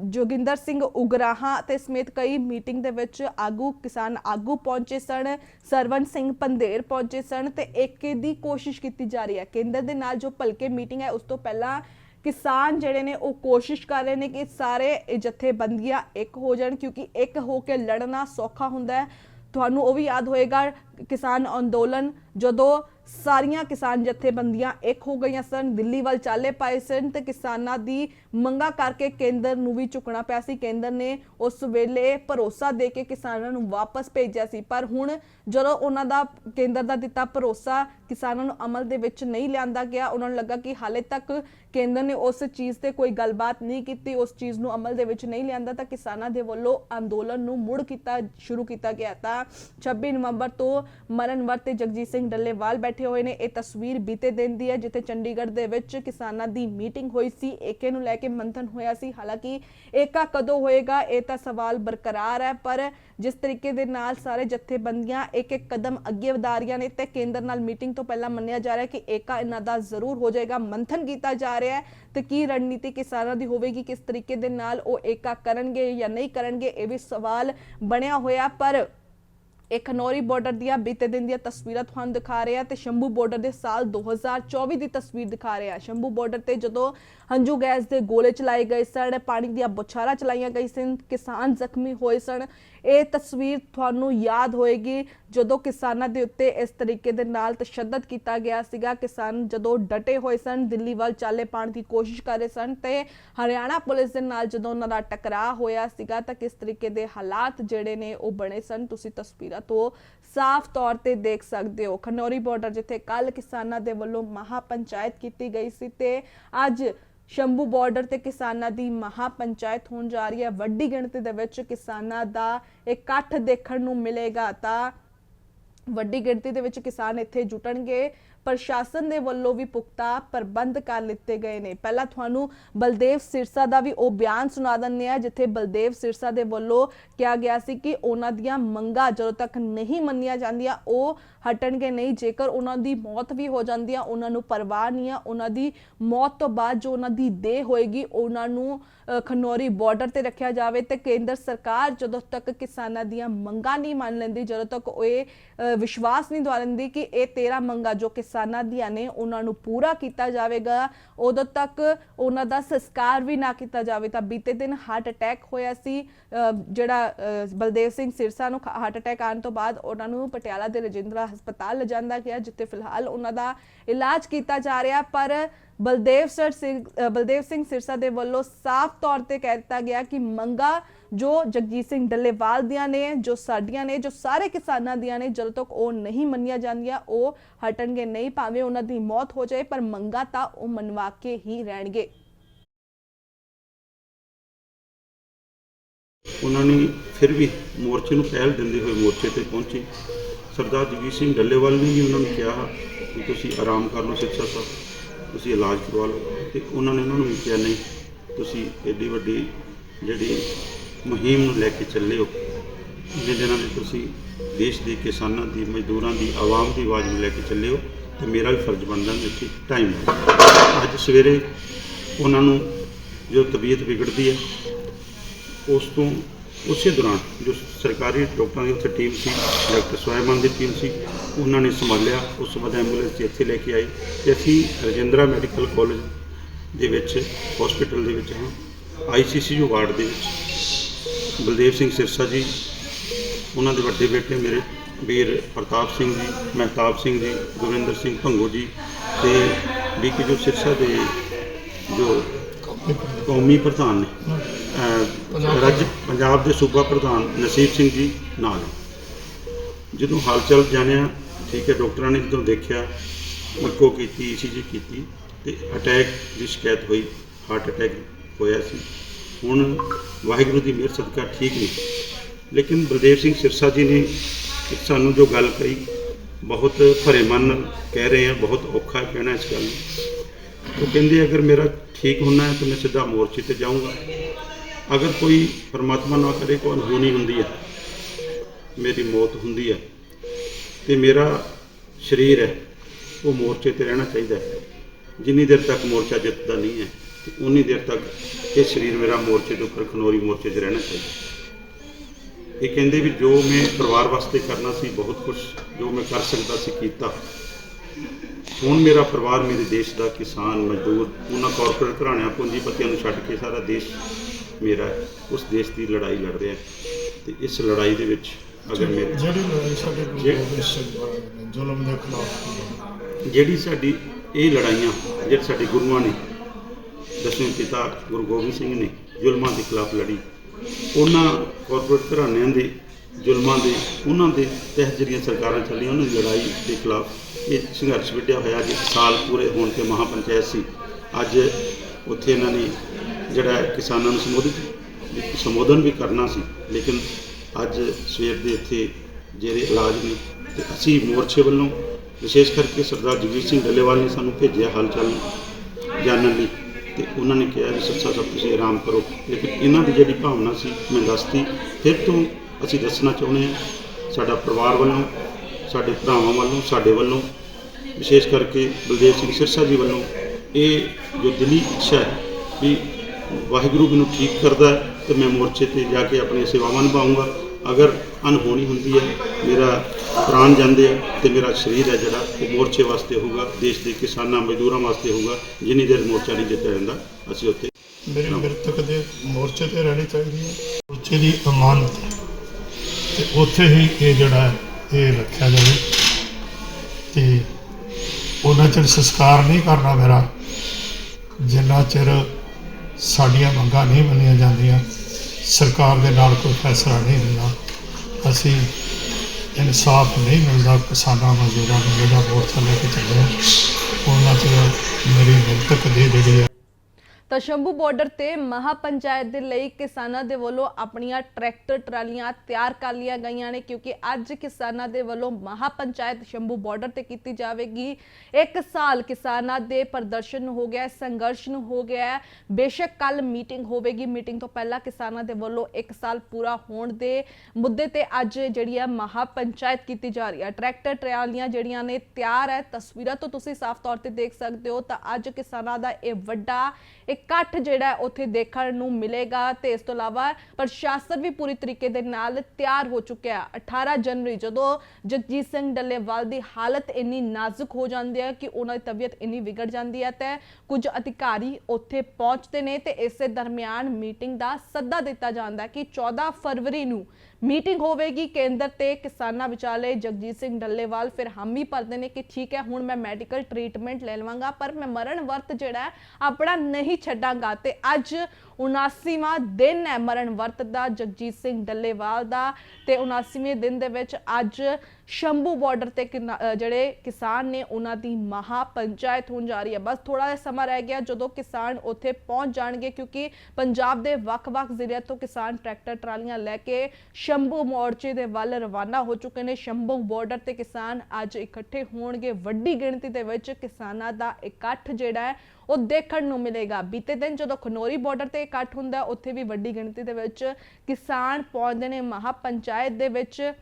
ਜੋਗਿੰਦਰ ਸਿੰਘ ਉਗਰਾਹਾਂ ਤੇ ਸਮੇਤ ਕਈ ਮੀਟਿੰਗ ਦੇ ਵਿੱਚ ਆਗੂ ਕਿਸਾਨ ਆਗੂ ਪਹੁੰਚੇ ਸਨ ਸਰਵਨ ਸਿੰਘ ਪੰਧੇਰ ਪਹੁੰਚੇ ਸਨ ਤੇ ਏਕੇ ਦੀ ਕੋਸ਼ਿਸ਼ ਕੀਤੀ ਜਾ ਰਹੀ ਹੈ। ਕੇਂਦਰ ਦੇ ਨਾਲ ਜੋ ਭਲਕੇ ਮੀਟਿੰਗ ਹੈ, ਉਸ ਤੋਂ ਪਹਿਲਾਂ ਕਿਸਾਨ ਜਿਹੜੇ ਨੇ, ਉਹ ਕੋਸ਼ਿਸ਼ ਕਰ ਰਹੇ ਨੇ ਕਿ ਸਾਰੇ ਜਥੇਬੰਦੀਆਂ ਇੱਕ ਹੋ ਜਾਣ, ਕਿਉਂਕਿ ਇੱਕ ਹੋ ਕੇ ਲੜਨਾ ਸੌਖਾ ਹੁੰਦਾ ਹੈ। ਤੁਹਾਨੂੰ ਉਹ ਵੀ ਯਾਦ ਹੋਏਗਾ ਕਿਸਾਨ ਅੰਦੋਲਨ, ਜਦੋਂ ਸਾਰੀਆਂ ਕਿਸਾਨ ਜਥੇਬੰਦੀਆਂ ਇੱਕ ਹੋ ਗਈਆਂ ਸਨ, ਦਿੱਲੀ ਵੱਲ ਚਾਲੇ ਪਾਏ ਸਨ, ਤੇ ਕਿਸਾਨਾਂ ਦੀ ਮੰਗਾ ਕਰਕੇ ਕੇਂਦਰ ਨੂੰ ਵੀ ਝੁਕਣਾ ਪਿਆ ਸੀ। ਕੇਂਦਰ ਨੇ ਉਸ ਵੇਲੇ ਭਰੋਸਾ ਦੇ ਕੇ ਕਿਸਾਨਾਂ ਨੂੰ ਵਾਪਸ ਭੇਜਿਆ ਸੀ, ਪਰ ਹੁਣ ਜਦੋਂ ਉਹਨਾਂ ਦਾ ਕੇਂਦਰ ਦਾ ਦਿੱਤਾ ਭਰੋਸਾ ਕਿਸਾਨਾਂ ਨੂੰ ਅਮਲ ਦੇ ਵਿੱਚ ਨਹੀਂ ਲਿਆਂਦਾ ਗਿਆ, ਉਹਨਾਂ ਨੂੰ ਲੱਗਾ ਕਿ ਹਾਲੇ ਤੱਕ ਕੇਂਦਰ ਨੇ ਉਸ ਚੀਜ਼ ਤੇ ਕੋਈ ਗੱਲਬਾਤ ਨਹੀਂ ਕੀਤੀ, ਉਸ ਚੀਜ਼ ਨੂੰ ਅਮਲ ਦੇ ਵਿੱਚ ਨਹੀਂ ਲਿਆਂਦਾ, ਤਾਂ ਕਿਸਾਨਾਂ ਦੇ ਵੱਲੋਂ ਅੰਦੋਲਨ ਨੂੰ ਮੁੜ ਕੀਤਾ, ਸ਼ੁਰੂ ਕੀਤਾ ਗਿਆ। ਤਾਂ 26 ਨਵੰਬਰ ਤੋਂ ਮਰਨਵਰ ਤੇ ਜਗਜੀਤ ਸਿੰਘ ਡੱਲੇਵਾਲ ਬੈਠੇ ਹੋਏ ਨੇ। ਇਹ ਤਸਵੀਰ ਬੀਤੇ ਦਿਨ ਦੀ ਹੈ, ਜਿੱਥੇ ਚੰਡੀਗੜ੍ਹ ਦੇ ਵਿੱਚ ਕਿਸਾਨਾਂ ਦੀ ਮੀਟਿੰਗ ਹੋਈ ਸੀ। ਏਕੇ ਨੂੰ ਲੈ ਕੇ ਮੰਥਨ ਹੋਇਆ ਸੀ। ਹਾਲਾਂਕਿ ਏਕਾ ਕਦੋਂ ਹੋਏਗਾ, ਇਹ ਤਾਂ ਸਵਾਲ ਬਰਕਰਾਰ ਹੈ, ਪਰ ਜਿਸ ਤਰੀਕੇ ਦੇ ਨਾਲ ਸਾਰੇ ਜਥੇਬੰਦੀਆਂ ਇੱਕ ਇੱਕ ਕਦਮ ਅੱਗੇ ਵਧਾ ਰਹੀਆਂ ਨੇ ਤੇ ਕੇਂਦਰ ਨਾਲ ਮੀਟਿੰਗ ਤੋਂ ਪਹਿਲਾਂ ਮੰਨਿਆ ਜਾ ਰਿਹਾ ਕਿ ਏਕਾ ਇਹਨਾਂ ਦਾ ਜ਼ਰੂਰ ਹੋ ਜਾਏਗਾ, ਮੰਥਨ ਕੀਤਾ ਜਾ ਰਿਹਾ ਹੈ। ਤੇ ਕੀ ਰਣਨੀਤੀ ਕਿਸਾਨਾਂ ਦੀ ਹੋਵੇਗੀ, ਕਿਸ ਤਰੀਕੇ ਦੇ ਨਾਲ ਉਹ ਏਕਾ ਕਰਨਗੇ ਜਾਂ ਨਹੀਂ ਕਰਨਗੇ, ਇਹ ਵੀ ਸਵਾਲ ਬਣਿਆ ਹੋਇਆ, ਪਰ ਇਹ ਖਨੌਰੀ ਬਾਰਡਰ ਦੀਆਂ ਬੀਤੇ ਦਿਨ ਦੀਆਂ ਤਸਵੀਰਾਂ ਤੁਹਾਨੂੰ ਦਿਖਾ ਰਿਹਾ ਤੇ ਸ਼ੰਭੂ ਬਾਰਡਰ ਦੇ ਸਾਲ 2024 ਦੀ ਤਸਵੀਰ ਦਿਖਾ ਰਿਹਾ ਸ਼ੰਭੂ ਬਾਰਡਰ ਤੇ ਜਦੋਂ ਹੰਝੂ ਗੈਸ ਦੇ ਗੋਲੇ ਚਲਾਏ ਗਏ ਸਨ, ਪਾਣੀ ਦੀਆਂ ਬੁਛਾਰਾਂ ਚਲਾਈਆਂ ਗਈ ਸਨ, ਕਿਸਾਨ ਜ਼ਖਮੀ ਹੋਏ ਸਨ। ਇਹ ਤਸਵੀਰ ਤੁਹਾਨੂੰ ਯਾਦ ਹੋਏਗੀ ਜਦੋਂ ਕਿਸਾਨਾਂ ਦੇ ਉੱਤੇ ਇਸ ਤਰੀਕੇ ਦੇ ਨਾਲ ਤਸ਼ੱਦਦ ਕੀਤਾ ਗਿਆ ਸੀਗਾ। ਕਿਸਾਨ ਜਦੋਂ ਡਟੇ ਹੋਏ ਸਨ, ਦਿੱਲੀ ਵੱਲ ਚਾਲੇ ਪਾਣ ਦੀ ਕੋਸ਼ਿਸ਼ ਕਰ ਰਹੇ ਸਨ ਤੇ ਹਰਿਆਣਾ ਪੁਲਿਸ ਦੇ ਨਾਲ ਜਦੋਂ ਉਹਨਾਂ ਦਾ ਟਕਰਾਅ ਹੋਇਆ ਸੀਗਾ ਤਾਂ ਕਿਸ ਤਰੀਕੇ ਦੇ ਹਾਲਾਤ ਜਿਹੜੇ ਨੇ ਉਹ ਬਣੇ ਸਨ, ਤੁਸੀਂ ਤਸਵੀਰਾਂ ਤੋਂ ਸਾਫ਼ ਤੌਰ ਤੇ ਦੇਖ ਸਕਦੇ ਹੋ। ਖਨੌਰੀ ਬਾਰਡਰ ਜਿੱਥੇ ਕੱਲ ਕਿਸਾਨਾਂ ਦੇ ਵੱਲੋਂ ਮਹਾ ਪੰਚਾਇਤ ਕੀਤੀ ਗਈ ਸੀ ਤੇ ਅੱਜ ਸ਼ੰਭੂ ਬਾਰਡਰ ਤੇ ਕਿਸਾਨਾਂ ਦੀ ਮਹਾ ਪੰਚਾਇਤ ਹੋਣ ਜਾ ਰਹੀ ਹੈ। ਵੱਡੀ ਗਿਣਤੀ ਦੇ ਵਿੱਚ ਕਿਸਾਨਾਂ ਦਾ ਇਕੱਠ ਦੇਖਣ ਨੂੰ ਮਿਲੇਗਾ। ਤਾਂ ਵੱਡੀ ਗਿਣਤੀ ਦੇ ਵਿੱਚ ਕਿਸਾਨ ਇੱਥੇ ਜੁਟਣਗੇ। ਪ੍ਰਸ਼ਾਸਨ ਦੇ ਵੱਲੋਂ ਵੀ ਪੁਖਤਾ ਪ੍ਰਬੰਧ ਕਰ ਲਿੱਤੇ ਗਏ ਨੇ। ਪਹਿਲਾਂ ਤੁਹਾਨੂੰ ਬਲਦੇਵ ਸਿਰਸਾ ਦਾ ਵੀ ਉਹ ਬਿਆਨ ਸੁਣਾ ਦਿੰਦੇ ਆ ਜਿੱਥੇ ਬਲਦੇਵ ਸਿਰਸਾ ਦੇ ਵੱਲੋਂ ਕਿਹਾ ਗਿਆ ਸੀ ਕਿ ਉਹਨਾਂ ਦੀਆਂ ਮੰਗਾਂ ਜਦੋਂ ਤੱਕ ਨਹੀਂ ਮੰਨੀਆਂ ਜਾਂਦੀਆਂ, ਉਹ ਹਟਣਗੇ ਨਹੀਂ। ਜੇਕਰ ਉਹਨਾਂ ਦੀ ਮੌਤ ਵੀ ਹੋ ਜਾਂਦੀ ਆ, ਉਹਨਾਂ ਨੂੰ ਪਰਵਾਹ ਨਹੀਂ ਆ, ਉਹਨਾਂ ਦੀ ਮੌਤ ਤੋਂ ਬਾਅਦ ਜੋ ਉਹਨਾਂ ਦੀ ਦੇਹ ਹੋਏਗੀ, ਉਹਨਾਂ ਨੂੰ ਖਨੌਰੀ ਬਾਰਡਰ ਤੇ ਰੱਖਿਆ ਜਾਵੇ ਤੇ ਕੇਂਦਰ ਸਰਕਾਰ ਜਦੋਂ ਤੱਕ ਕਿਸਾਨਾਂ ਦੀਆਂ ਮੰਗਾਂ ਨਹੀਂ ਮੰਨ ਲੈਂਦੀ, ਜਦੋਂ ਤੱਕ ਉਹ ਇਹ ਵਿਸ਼ਵਾਸ ਨਹੀਂ ਦਵਾ ਲੈਂਦੀ ਕਿ ਇਹ 13 ਮੰਗਾਂ ਜੋ ਕਿਸਾਨਾਂ ਕਿਸਾਨਾਂ ਦੀਆਂ ਨੇ, ਉਹਨਾਂ ਨੂੰ ਪੂਰਾ ਕੀਤਾ ਜਾਵੇਗਾ। ਉਦੋਂ ਤੱਕ ਉਹਨਾਂ ਦਾ ਸੰਸਕਾਰ ਵੀ ਨਾ ਕੀਤਾ ਜਾਵੇ ਤਾਂ ਬੀਤੇ ਦਿਨ ਹਾਰਟ ਅਟੈਕ ਹੋਇਆ ਸੀ। ਜਿਹੜਾ ਬਲਦੇਵ ਸਿੰਘ ਸਿਰਸਾ ਨੂੰ ਹਾਰਟ ਅਟੈਕ ਆਉਣ ਤੋਂ ਬਾਅਦ ਉਹਨਾਂ ਨੂੰ ਪਟਿਆਲਾ ਦੇ ਰਜਿੰਦਰਾ ਹਸਪਤਾਲ ਲਿਜਾਂਦਾ ਗਿਆ, ਜਿੱਥੇ ਫਿਲਹਾਲ ਉਹਨਾਂ ਦਾ ਇਲਾਜ ਕੀਤਾ ਜਾ ਰਿਹਾ। ਪਰ ਬਲਦੇਵ ਸਰ ਸਿੰਘ ਬਲਦੇਵ ਸਿੰਘ ਸਿਰਸਾ ਦੇ ਵੱਲੋਂ ਸਾਫ਼ ਤੌਰ ਤੇ ਕਹਿ ਦਿੱਤਾ ਗਿਆ ਕਿ ਮੰਗਾ ਜੋ ਜਗਜੀਤ ਸਿੰਘ ਡੱਲੇਵਾਲ ਦੀਆਂ ਨੇ, ਜੋ ਸਾਡੀਆਂ ਨੇ, ਜੋ ਸਾਰੇ ਕਿਸਾਨਾਂ ਦੀਆਂ ਨੇ, ਜਦੋਂ ਤੱਕ ਉਹ ਨਹੀਂ ਮੰਨੀਆਂ ਜਾਂਦੀਆਂ, ਉਹ ਹਟਣਗੇ ਨਹੀਂ, ਭਾਵੇਂ ਉਹਨਾਂ ਦੀ ਮੌਤ ਹੋ ਜਾਏ, ਪਰ ਮੰਗਾ ਤਾਂ ਉਹ ਮਨਵਾ ਕੇ ਹੀ ਰਹਿਣਗੇ। ਉਹਨਾਂ ਨੇ ਫਿਰ ਵੀ ਮੋਰਚੇ ਨੂੰ ਪਹਿਲ ਦਿੰਦੇ ਹੋਏ ਮੋਰਚੇ ਤੇ ਪਹੁੰਚੇ। ਸਰਦਾਰ ਜਗਜੀਤ ਸਿੰਘ ਡੱਲੇਵਾਲ ਨੇ ਵੀ ਉਹਨਾਂ ਨੂੰ ਕਿਹਾ ਕਿ ਤੁਸੀਂ ਆਰਾਮ ਕਰ ਲਓ ਸਿੱਖਿਆ ਸਾਹਿਬ ਤੁਸੀਂ ਇਲਾਜ ਕਰਵਾ ਲਓ। ਤੇ ਉਹਨਾਂ ਨੇ ਉਹਨਾਂ ਨੂੰ ਵੀ ਕਿਹਾ, ਨਹੀਂ, ਤੁਸੀਂ ਐਡੀ ਵੱਡੀ ਜਿਹੜੀ ਮੁਹਿੰਮ ਨੂੰ ਲੈ ਕੇ ਚੱਲਿਓ। ਹੋ ਜਿਹਦੇ ਦਿਨਾਂ ਦੇ ਤੁਸੀਂ ਦੇਸ਼ ਦੇ ਕਿਸਾਨਾਂ ਦੀ, ਮਜ਼ਦੂਰਾਂ ਦੀ, ਆਵਾਮ ਦੀ ਆਵਾਜ਼ ਨੂੰ ਲੈ ਕੇ ਚੱਲਿਓ ਹੋ ਤੇ ਮੇਰਾ ਵੀ ਫਰਜ਼ ਬਣਦਾ ਕਿ ਟਾਈਮ ਅੱਜ ਸਵੇਰੇ ਉਹਨਾਂ ਨੂੰ ਜੋ ਤਬੀਅਤ ਵਿਗੜਦੀ ਹੈ, ਉਸ ਤੋਂ ਉਸੇ ਦੌਰਾਨ ਜੋ ਸਰਕਾਰੀ ਡਾਕਟਰਾਂ ਦੀ ਉੱਥੇ ਟੀਮ ਸੀ, ਡਾਕਟਰ ਸਵਾਇਮਨ ਦੀ ਟੀਮ ਸੀ, ਉਹਨਾਂ ਨੇ ਸੰਭਾਲਿਆ। ਉਸ ਤੋਂ ਬਾਅਦ ਐਂਬੂਲੈਂਸ 'ਚ ਇੱਥੇ ਲੈ ਕੇ ਆਈ ਤੇ ਅਸੀਂ ਰਜਿੰਦਰਾ ਮੈਡੀਕਲ ਕਾਲਜ ਦੇ ਵਿੱਚ ਹਸਪੀਟਲ ਦੇ ਵਿੱਚ ਹਾਂ ਆਈਸੀਸੀਯੂ ਵਾਰਡ ਦੇ ਵਿੱਚ। ਬਲਦੇਵ ਸਿੰਘ ਸਿਰਸਾ ਜੀ ਉਹਨਾਂ ਦੇ ਵੱਡੇ ਬੇਟੇ ਮੇਰੇ ਵੀਰ ਪ੍ਰਤਾਪ ਸਿੰਘ ਜੀ ਮਹਿਤਾਬ ਸਿੰਘ ਜੀ ਗੁਰਿੰਦਰ ਸਿੰਘ ਭੰਗੂ ਜੀ ਤੇ ਬੀਕੇ ਜੋ ਸਿਰਸਾ ਦੇ ਜੋ ਕੌਮੀ ਪ੍ਰਧਾਨ ਨੇ ਰਾਜ ਪੰਜਾਬ ਦੇ ਸੂਬਾ ਪ੍ਰਧਾਨ ਨਸੀਬ ਸਿੰਘ ਜੀ ਨਾਲ। ਜਦੋਂ ਹਾਲਚਲ ਜਾਣਿਆ ਠੀਕ ਹੈ ਡਾਕਟਰਾਂ ਨੇ ਜਦੋਂ ਦੇਖਿਆ ਇਕੋ ਕੀਤੀ ਈਸੀਜੀ ਕੀਤੀ ਤੇ ਅਟੈਕ ਦੀ ਸ਼ਿਕਾਇਤ ਹੋਈ ਹਾਰਟ ਅਟੈਕ ਹੋਇਆ ਸੀ। ਹੁਣ ਵਾਹਿਗੁਰੂ ਦੀ ਮਿਹਰ ਸਦਕਾ ਠੀਕ ਨੇ। ਲੇਕਿਨ ਬਲਦੇਵ ਸਿੰਘ ਸਿਰਸਾ ਜੀ ਨੇ ਸਾਨੂੰ ਜੋ ਗੱਲ ਕਹੀ, ਬਹੁਤ ਭਰੇ ਮਨ ਕਹਿ ਰਹੇ ਆ, ਬਹੁਤ ਔਖਾ ਕਹਿਣਾ ਇਸ ਗੱਲ ਨੂੰ। ਉਹ ਕਹਿੰਦੇ, ਅਗਰ ਮੇਰਾ ਠੀਕ ਹੋਣਾ ਹੈ, ਤਾਂ ਮੈਂ ਸਿੱਧਾ ਮੋਰਚੇ ਤੇ ਜਾਊਂਗਾ। ਅਗਰ ਕੋਈ ਪਰਮਾਤਮਾ ਨਾ ਕਰੇ, ਕੋਈ ਅਨਹੋਣੀ ਹੁੰਦੀ ਹੈ, ਮੇਰੀ ਮੌਤ ਹੁੰਦੀ ਹੈ, ਤੇ ਮੇਰਾ ਸਰੀਰ ਹੈ, ਉਹ ਮੋਰਚੇ ਤੇ ਰਹਿਣਾ ਚਾਹੀਦਾ ਹੈ। ਜਿੰਨੀ ਦੇਰ ਤੱਕ ਮੋਰਚਾ ਜਿੱਤਦਾ ਨਹੀਂ ਹੈ ਉਨੀ ਦੇਰ ਤੱਕ ਇਹ ਸਰੀਰ ਮੇਰਾ ਮੋਰਚੇ ਦੇ ਉੱਪਰ ਖਨੌਰੀ ਮੋਰਚੇ 'ਤੇ ਰਹਿਣਾ ਚਾਹੀਦਾ ਇਹ ਕਹਿੰਦੇ ਵੀ ਜੋ ਮੈਂ ਪਰਿਵਾਰ ਵਾਸਤੇ ਕਰਨਾ ਸੀ ਬਹੁਤ ਕੁਝ ਜੋ ਮੈਂ ਕਰ ਸਕਦਾ ਸੀ ਕੀਤਾ ਹੁਣ ਮੇਰਾ ਪਰਿਵਾਰ ਮੇਰੇ ਦੇਸ਼ ਦਾ ਕਿਸਾਨ ਮਜ਼ਦੂਰ ਉਹਨਾਂ ਕਾਰਪੋਰੇਟ ਘਰਾਣਿਆਂ ਪੂੰਜੀਪਤੀਆਂ ਨੂੰ ਛੱਡ ਕੇ ਸਾਰਾ ਦੇਸ਼ ਮੇਰਾ। ਉਸ ਦੇਸ਼ ਦੀ ਲੜਾਈ ਲੜ ਰਿਹਾ। ਤੇ ਇਸ ਲੜਾਈ ਦੇ ਵਿੱਚ ਅਗਰ ਮੇਰੇ ਜਿਹੜੀ ਲੜਾਈ ਸਾਡੇ ਜ਼ੁਲਮ ਦੇ ਖਿਲਾਫ ਜਿਹੜੀ ਸਾਡੀ ਇਹ ਲੜਾਈਆਂ ਜਿਹੜੇ ਸਾਡੇ ਗੁਰੂਆਂ ਨੇ ਦਸਵੇਂ ਪਿਤਾ ਗੁਰੂ ਗੋਬਿੰਦ ਸਿੰਘ ਨੇ ਜ਼ੁਲਮਾਂ ਦੇ ਖਿਲਾਫ ਲੜੀ। ਉਹਨਾਂ ਕਾਰਪੋਰੇਟ ਘਰਾਣਿਆਂ ਦੇ ਜ਼ੁਲਮਾਂ ਦੇ, ਉਹਨਾਂ ਦੇ ਤਹਿਤ ਜਿਹੜੀਆਂ ਸਰਕਾਰਾਂ ਚੱਲੀਆਂ, ਉਹਨਾਂ ਦੀ ਲੜਾਈ ਦੇ ਖਿਲਾਫ ਇਹ ਸੰਘਰਸ਼ ਵਿੱਢਿਆ ਹੋਇਆ ਅੱਜ ਸਾਲ ਪੂਰੇ ਹੋਣ ਤੇ ਮਹਾਪੰਚਾਇਤ ਸੀ। ਅੱਜ ਉੱਥੇ ਇਹਨਾਂ ਨੇ ਜਿਹੜਾ ਕਿਸਾਨਾਂ ਨੂੰ ਸੰਬੋਧਿਤ, ਸੰਬੋਧਨ ਵੀ ਕਰਨਾ ਸੀ। ਲੇਕਿਨ ਅੱਜ ਸਵੇਰ ਦੇ ਇੱਥੇ ਜਿਹੜੇ ਇਲਾਜ ਨੇ, ਤੇ ਅਸੀਂ ਮੋਰਚੇ ਵੱਲੋਂ ਵਿਸ਼ੇਸ਼ ਕਰਕੇ ਸਰਦਾਰ ਜਗਜੀਤ ਸਿੰਘ ਡੱਲੇਵਾਲ ਨੇ ਸਾਨੂੰ ਭੇਜਿਆ ਹਾਲ ਚਾਲ ਜਾਣਨ ਲਈ। ਤੇ ਉਹਨਾਂ ਨੇ ਕਿਹਾ ਵੀ ਸੱਚਾ ਸਭ ਤੁਸੀਂ ਆਰਾਮ ਕਰੋ। ਲੇਕਿਨ ਇਹਨਾਂ ਦੀ ਜਿਹੜੀ ਭਾਵਨਾ ਸੀ, ਮੈਂ ਦੱਸਤੀ। ਫਿਰ ਤੋਂ ਅਸੀਂ ਦੱਸਣਾ ਚਾਹੁੰਦੇ ਹਾਂ, ਸਾਡਾ ਪਰਿਵਾਰ ਵੱਲੋਂ, ਸਾਡੇ ਭਰਾਵਾਂ ਵੱਲੋਂ, ਸਾਡੇ ਵੱਲੋਂ, ਵਿਸ਼ੇਸ਼ ਕਰਕੇ ਬਲਦੇਵ ਸਿੰਘ ਸਿਰਸਾ ਜੀ ਵੱਲੋਂ ਇਹ ਜੋ ਦਿਲੀ ਇੱਛਾ ਹੈ ਵੀ ਵਾਹਿਗੁਰੂ ਮੈਨੂੰ ਠੀਕ ਕਰਦਾ ਹੈ ਤੇ ਮੈਂ ਮੋਰਚੇ ਤੇ ਜਾ ਕੇ ਆਪਣੀਆਂ ਸੇਵਾਵਾਂ ਨਿਭਾਉਂਗਾ ਅਗਰ ਅਨਹੋਣੀ ਹੁੰਦੀ ਹੈ, ਮੇਰਾ ਪ੍ਰਾਣ ਜਾਂਦੇ ਆ ਤੇ ਮੇਰਾ ਸਰੀਰ ਹੈ ਜਿਹੜਾ, ਉਹ ਮੋਰਚੇ ਵਾਸਤੇ ਹੋਊਗਾ, ਦੇਸ਼ ਦੇ ਕਿਸਾਨਾਂ, ਮਜ਼ਦੂਰਾਂ ਵਾਸਤੇ ਹੋਊਗਾ, ਜਿੰਨੀ ਦੇਰ ਮੋਰਚਾ ਨਹੀਂ ਜਿੱਤਿਆ ਜਾਂਦਾ, ਅਸੀਂ ਉੱਥੇ ਮੇਰੀ ਮ੍ਰਿਤਕ ਦੇ ਮੋਰਚੇ ਤੇ ਰਹਿਣੀ ਚਾਹੀਦੀ ਹੈ, ਮੋਰਚੇ ਦੀ ਅਮਾਨਤ ਹੈ। ਤੇ ਉੱਥੇ ਹੀ ਇਹ ਜਿਹੜਾ ਇਹ ਰੱਖਿਆ ਜਾਵੇ। ਤੇ ਉਹਨਾਂ ਚਿਰ ਸੰਸਕਾਰ ਨਹੀਂ ਕਰਨਾ ਮੇਰਾ, ਜਿੰਨਾ ਚਿਰ ਸਾਡੀਆਂ ਮੰਗਾਂ ਨਹੀਂ ਮੰਨੀਆਂ ਜਾਂਦੀਆਂ ਸਰਕਾਰ ਦੇ ਨਾਲ ਕੋਈ ਫੈਸਲਾ ਨਹੀਂ ਹੁੰਦਾ ਅਸੀਂ ਇਨਸਾਫ ਨਹੀਂ ਮਿਲਦਾ ਕਿਸਾਨਾਂ ਮਜ਼ਦੂਰਾਂ ਨੂੰ ਜਿਹੜਾ ਮੋਰਚਾ ਲੈ ਕੇ ਚੱਲਿਆ ਉਹਨਾਂ ਚਿਰ ਮੇਰੀ ਮ੍ਰਿਤਕ ਦੇ ਜਿਹੜੀ ਹੈ ਤਾਂ ਸ਼ੰਭੂ ਬਾਰਡਰ ਤੇ ਮਹਾਪੰਚਾਇਤ ਦੇ ਲਈ ਕਿਸਾਨਾਂ ਦੇ ਵੱਲੋਂ ਆਪਣੀਆਂ ਟਰੈਕਟਰ, ਟਰਾਲੀਆਂ ਤਿਆਰ ਕਰ ਲਈਆਂ ਗਈਆਂ ਨੇ, ਕਿਉਂਕਿ ਅੱਜ ਕਿਸਾਨਾਂ ਦੇ ਵੱਲੋਂ ਮਹਾਪੰਚਾਇਤ ਸ਼ੰਭੂ ਬਾਰਡਰ ਤੇ ਕੀਤੀ ਜਾਵੇਗੀ। ਇੱਕ ਸਾਲ ਕਿਸਾਨਾਂ ਦੇ ਪ੍ਰਦਰਸ਼ਨ ਨੂੰ ਹੋ ਗਿਆ ਸੰਘਰਸ਼ ਨੂੰ ਹੋ ਗਿਆ ਬੇਸ਼ੱਕ ਕੱਲ ਮੀਟਿੰਗ ਹੋਵੇਗੀ। ਮੀਟਿੰਗ ਤੋਂ ਪਹਿਲਾਂ ਕਿਸਾਨਾਂ ਦੇ ਵੱਲੋਂ ਇੱਕ ਸਾਲ ਪੂਰਾ ਹੋਣ ਦੇ ਮੁੱਦੇ ਤੇ ਅੱਜ ਜਿਹੜੀ ਹੈ ਮਹਾਪੰਚਾਇਤ ਕੀਤੀ ਜਾ ਰਹੀ ਹੈ। ਟਰੈਕਟਰ, ਟਰਾਲੀਆਂ ਜਿਹੜੀਆਂ ਨੇ ਤਿਆਰ ਹੈ, ਤਸਵੀਰਾਂ ਤੋਂ ਤੁਸੀਂ ਸਾਫ਼ ਤੌਰ ਤੇ ਦੇਖ ਸਕਦੇ ਹੋ, ਤਾਂ ਅੱਜ ਕਿਸਾਨਾਂ ਦਾ ਇਹ ਵੱਡਾ ਇਕੱਠ ਜਿਹੜਾ ਉੱਥੇ ਦੇਖਣ ਨੂੰ ਮਿਲੇਗਾ ਤੇ ਇਸ ਤੋਂ ਇਲਾਵਾ ਪ੍ਰਸ਼ਾਸਨ ਵੀ ਪੂਰੀ ਤਰੀਕੇ ਦੇ ਨਾਲ ਤਿਆਰ ਹੋ ਚੁੱਕਿਆ 18 ਜਨਵਰੀ ਜਦੋਂ ਜਗਜੀਤ ਸਿੰਘ ਡੱਲੇਵਾਲ ਦੀ ਹਾਲਤ ਇੰਨੀ ਨਾਜ਼ੁਕ ਹੋ ਜਾਂਦੀ ਹੈ ਕਿ ਉਹਨਾਂ ਦੀ ਤਬੀਅਤ ਇੰਨੀ ਵਿਗੜ ਜਾਂਦੀ ਹੈ ਤੇ ਕੁਝ ਅਧਿਕਾਰੀ ਉੱਥੇ ਪਹੁੰਚਦੇ ਨੇ ਤੇ ਇਸੇ ਦਰਮਿਆਨ ਮੀਟਿੰਗ ਦਾ ਸੱਦਾ ਦਿੱਤਾ ਜਾਂਦਾ ਹੈ ਕਿ 14 ਫਰਵਰੀ ਨੂੰ ਮੀਟਿੰਗ ਹੋਵੇਗੀ ਕੇਂਦਰ ਤੇ ਕਿਸਾਨਾਂ ਵਿਚਾਲੇ। ਜਗਜੀਤ ਸਿੰਘ ਡੱਲੇਵਾਲ ਫਿਰ ਹਾਮੀ ਭਰਦੇ ਨੇ ਕਿ ਠੀਕ ਹੈ, ਹੁਣ ਮੈਂ ਮੈਡੀਕਲ ਟ੍ਰੀਟਮੈਂਟ ਲੈ ਲਵਾਂਗਾ, ਪਰ ਮੈਂ ਮਰਨ ਵਰਤ ਜਿਹੜਾ ਹੈ, ਆਪਣਾ ਨਹੀਂ ਛੱਡਾਂਗਾ। ਤੇ ਅੱਜ 79ਵਾਂ ਦਿਨ ਹੈ ਮਰਨ ਵਰਤ ਦਾ, ਜਗਜੀਤ ਸਿੰਘ ਡੱਲੇਵਾਲ ਦਾ ਤੇ 79ਵੇਂ ਦਿਨ ਦੇ ਵਿੱਚ ਅੱਜ ਸ਼ੰਭੂ ਬਾਰਡਰ ਤੇ ਕਿਨਾ- ਜਿਹੜੇ ਕਿਸਾਨ ਨੇ ਉਹਨਾਂ ਦੀ ਮਹਾ ਪੰਚਾਇਤ ਹੋਣ ਜਾ ਰਹੀ ਹੈ। ਬਸ ਥੋੜਾ ਜਿਹਾ ਸਮਾਂ ਰਹਿ ਗਿਆ ਜਦੋਂ ਕਿਸਾਨ ਉੱਥੇ ਪਹੁੰਚ ਜਾਣਗੇ ਕਿਉਂਕਿ ਪੰਜਾਬ ਦੇ ਵੱਖ-ਵੱਖ ਜ਼ਿਲ੍ਹਿਆਂ ਤੋਂ ਕਿਸਾਨ ਟਰੈਕਟਰ, ਟਰਾਲੀਆਂ ਲੈ ਕੇ ਸ਼ੰਭੂ ਮੋਰਚੇ ਦੇ ਵੱਲ ਰਵਾਨਾ ਹੋ ਚੁੱਕੇ ਨੇ। ਸ਼ੰਭੂ ਬਾਰਡਰ ਤੇ ਕਿਸਾਨ ਅੱਜ ਇਕੱਠੇ ਹੋਣਗੇ। ਵੱਡੀ ਗਿਣਤੀ ਦੇ ਵਿੱਚ ਕਿਸਾਨਾਂ ਦਾ ਇਕੱਠ ਜਿਹੜਾ ਹੈ ਉਹ ਦੇਖਣ ਨੂੰ ਮਿਲੇਗਾ। ਬੀਤੇ ਦਿਨ ਜਦੋਂ ਖਨੋਰੀ ਬਾਰਡਰ ਤੇ ਇਕੱਠ ਹੁੰਦਾ, ਉੱਥੇ ਵੀ ਵੱਡੀ ਗਿਣਤੀ ਦੇ ਵਿੱਚ ਕਿਸਾਨ ਪਹੁੰਚਦੇ ਨੇ। ਮਹਾਪੰਚਾਇਤ ਦੇ ਵਿੱਚ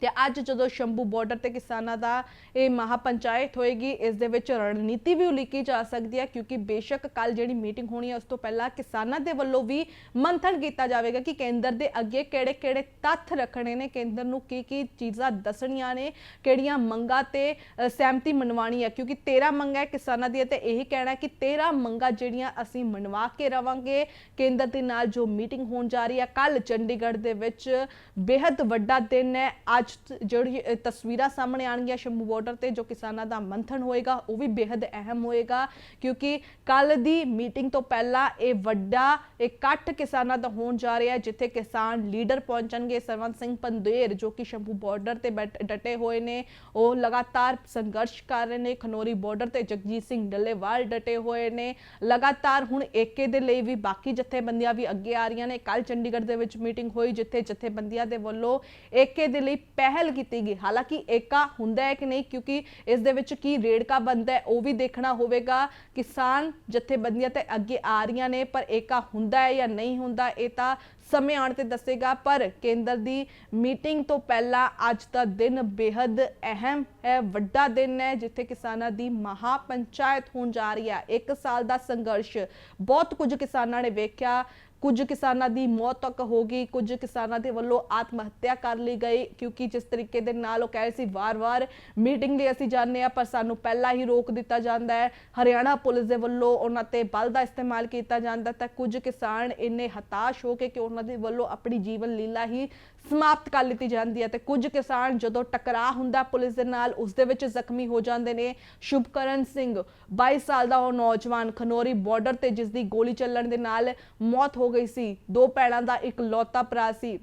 ਤੇ ਅੱਜ ਜਦੋਂ ਸ਼ੰਭੂ ਬਾਰਡਰ ਤੇ ਕਿਸਾਨਾਂ ਦਾ ਇਹ ਮਹਾਪੰਚਾਇਤ ਹੋਏਗੀ, ਇਸ ਦੇ ਵਿੱਚ ਰਣਨੀਤੀ ਵੀ ਉਲੀਕੀ ਜਾ ਸਕਦੀ ਹੈ, ਕਿਉਂਕਿ ਬੇਸ਼ੱਕ ਕੱਲ ਜਿਹੜੀ ਮੀਟਿੰਗ ਹੋਣੀ ਹੈ, ਉਸ ਤੋਂ ਪਹਿਲਾਂ ਕਿਸਾਨਾਂ ਦੇ ਵੱਲੋਂ ਵੀ ਮੰਥਨ ਕੀਤਾ ਜਾਵੇਗਾ ਕਿ ਕੇਂਦਰ ਦੇ ਅੱਗੇ ਕਿਹੜੇ-ਕਿਹੜੇ ਤੱਥ ਰੱਖਣੇ ਨੇ, ਕੇਂਦਰ ਨੂੰ ਕੀ ਕੀ ਚੀਜ਼ਾਂ ਦੱਸਣੀਆਂ ਨੇ, ਕਿਹੜੀਆਂ ਮੰਗਾਂ ਤੇ ਸਹਿਮਤੀ ਮਨਵਾਣੀ ਹੈ, ਕਿਉਂਕਿ 13 ਮੰਗਾਂ ਹੈ ਕਿਸਾਨਾਂ ਦੀਆਂ ਤੇ ਇਹੀ ਕਹਿਣਾ ਕਿ 13 ਮੰਗਾਂ ਜਿਹੜੀਆਂ ਅਸੀਂ ਮਨਵਾ ਕੇ ਰਵਾਂਗੇ, ਕੇਂਦਰ ਦੇ ਨਾਲ ਜੋ ਮੀਟਿੰਗ ਹੋਣ ਜਾ ਰਹੀ ਹੈ ਕੱਲ ਚੰਡੀਗੜ੍ਹ ਦੇ ਵਿੱਚ ਬੇहद ਵੱਡਾ ਦਿਨ ਹੈ, ਅੱਜ ਤ- ਜਿਹੜੀ ਤਸਵੀਰਾਂ ਸਾਹਮਣੇ ਆਣਗੀਆਂ ਸ਼ੰਭੂ ਬਾਰਡਰ ਤੇ, ਜੋ ਕਿਸਾਨਾਂ ਦਾ ਮੰਥਨ ਹੋਏਗਾ, ਉਹ ਵੀ ਬੇहद ਅਹਿਮ ਹੋਏਗਾ, ਕਿਉਂਕਿ ਕੱਲ ਦੀ ਮੀਟਿੰਗ ਤੋਂ ਪਹਿਲਾਂ ਇਹ ਵੱਡਾ ਇਕੱਠ ਕਿਸਾਨਾਂ ਦਾ ਹੋਣ ਜਾ ਰਿਹਾ ਹੈ, ਜਿੱਥੇ ਕਿਸਾਨ ਲੀਡਰ ਪਹੁੰਚਣਗੇ, ਸਰਵੰਤ ਸਿੰਘ ਪੰਦੇਰ ਜੋ ਕਿ ਸ਼ੰਭੂ ਬਾਰਡਰ ਤੇ ਬੈਠ- ਡਟੇ ਹੋਏ ਨੇ, ਉਹ ਲਗਾਤਾਰ ਸੰਘਰਸ਼ ਕਰ ਰਹੇ ਨੇ, ਖਨੋਰੀ ਬਾਰਡਰ ਤੇ ਜਗਜੀਤ ਸਿੰਘ ਡੱਲੇਵਾਲ ਡਟੇ ਹੋਏ ਨੇ, ਲਗਾਤਾਰ ਹੁਣ ਏਕੇ ਦੇ ਲਈ ਵੀ ਬਾਕੀ ਜਥੇਬੰਦੀਆਂ ਵੀ ਅੱਗੇ ਆ ਰਹੀਆਂ ਨੇ ਕੱਲ ਚੰਡੀਗੜ੍ਹ ਦੇ ਵਿੱਚ ਮੀਟਿੰਗ ਹੋਈ, ਜਿੱਥੇ ਜਥੇਬੰਦੀਆਂ ਦੇ ਵੱਲੋਂ ਏਕੇ ਦੇ ਲਈ ਪਹਿਲ ਕੀਤੀ ਗਈ। ਹਾਲਾਂਕਿ ਏਕਾ ਹੁੰਦਾ ਹੈ ਕਿ ਨਹੀਂ, ਕਿਉਂਕਿ ਇਸ ਦੇ ਵਿੱਚ ਕੀ ਰੇੜਕਾ ਬੰਦਾ ਹੈ, ਉਹ ਵੀ ਦੇਖਣਾ ਹੋਵੇਗਾ। ਕਿਸਾਨ ਜਥੇਬੰਦੀਆਂ ਤੇ ਅੱਗੇ ਆ ਰਹੀਆਂ ਨੇ, ਪਰ ਏਕਾ ਹੁੰਦਾ ਹੈ ਜਾਂ ਨਹੀਂ ਹੁੰਦਾ, ਇਹ ਤਾਂ ਸਮੇਂ ਆਉਣ ਤੇ ਦੱਸੇਗਾ। ਪਰ ਕੇਂਦਰ ਦੀ ਮੀਟਿੰਗ ਤੋਂ ਪਹਿਲਾਂ ਅੱਜ ਦਾ ਦਿਨ ਬੇहद ਅਹਿਮ ਹੈ, ਵੱਡਾ ਦਿਨ ਹੈ, ਜਿੱਥੇ ਕਿਸਾਨਾਂ ਦੀ ਮਹਾ ਪੰਚਾਇਤ ਹੋਣ ਜਾ ਰਹੀ ਹੈ। ਇੱਕ ਸਾਲ ਦਾ ਸੰਘਰਸ਼, ਬਹੁਤ ਕੁਝ ਕਿਸਾਨਾਂ ਨੇ ਵੇਖਿਆ। ਕੁਝ ਕਿਸਾਨਾਂ ਦੀ ਮੌਤ ਤੱਕ ਹੋ ਗਈ, ਕੁਝ ਕਿਸਾਨਾਂ ਦੇ ਵੱਲੋਂ ਆਤਮ ਹੱਤਿਆ ਕਰ ਲਈ ਗਈ, ਕਿਉਂਕਿ ਜਿਸ ਤਰੀਕੇ ਦੇ ਨਾਲ ਉਹ ਕਹਿ ਰਹੇ ਸੀ, ਵਾਰ-ਵਾਰ ਮੀਟਿੰਗ ਲਈ ਅਸੀਂ ਜਾਂਦੇ ਆ ਪਰ ਸਾਨੂੰ ਪਹਿਲਾਂ ਹੀ ਰੋਕ ਦਿੱਤਾ ਜਾਂਦਾ ਹੈ। ਹਰਿਆਣਾ ਪੁਲਿਸ ਦੇ ਵੱਲੋਂ ਉਹਨਾਂ ਤੇ ਬਲ ਦਾ ਇਸਤੇਮਾਲ ਕੀਤਾ ਜਾਂਦਾ ਤਾਂ ਕੁਝ ਕਿਸਾਨ ਇੰਨੇ ਹਤਾਸ਼ ਹੋ ਕੇ ਕਿ ਉਹਨਾਂ ਦੇ ਵੱਲੋਂ ਆਪਣੀ ਜੀਵਨ ਲੀਲਾ ਹੀ ਸਮਾਪਤ ਕਰ ਲਿੱਤੀ ਜਾਂਦੀ ਹੈ ਤੇ ਕੁਝ ਕਿਸਾਨ ਜਦੋਂ ਟਕਰਾਅ ਹੁੰਦਾ ਪੁਲਿਸ ਦੇ ਨਾਲ, ਉਸ ਦੇ ਵਿੱਚ ਜ਼ਖਮੀ ਹੋ ਜਾਂਦੇ ਨੇ। ਸ਼ੁਭਕਰਨ ਸਿੰਘ 22 ਸਾਲ ਦਾ ਉਹ ਨੌਜਵਾਨ ਖਨੋਰੀ ਬਾਰਡਰ ਤੇ ਜਿਸ ਦੀ ਗੋਲੀ ਚੱਲਣ ਦੇ ਨਾਲ ਮੌਤ ਹੋ ਗਈ ਸੀ। ਦੋ ਭੈਣਾਂ ਦਾ ਇੱਕ ਲੌਤਾ ਭਰਾ ਸੀ।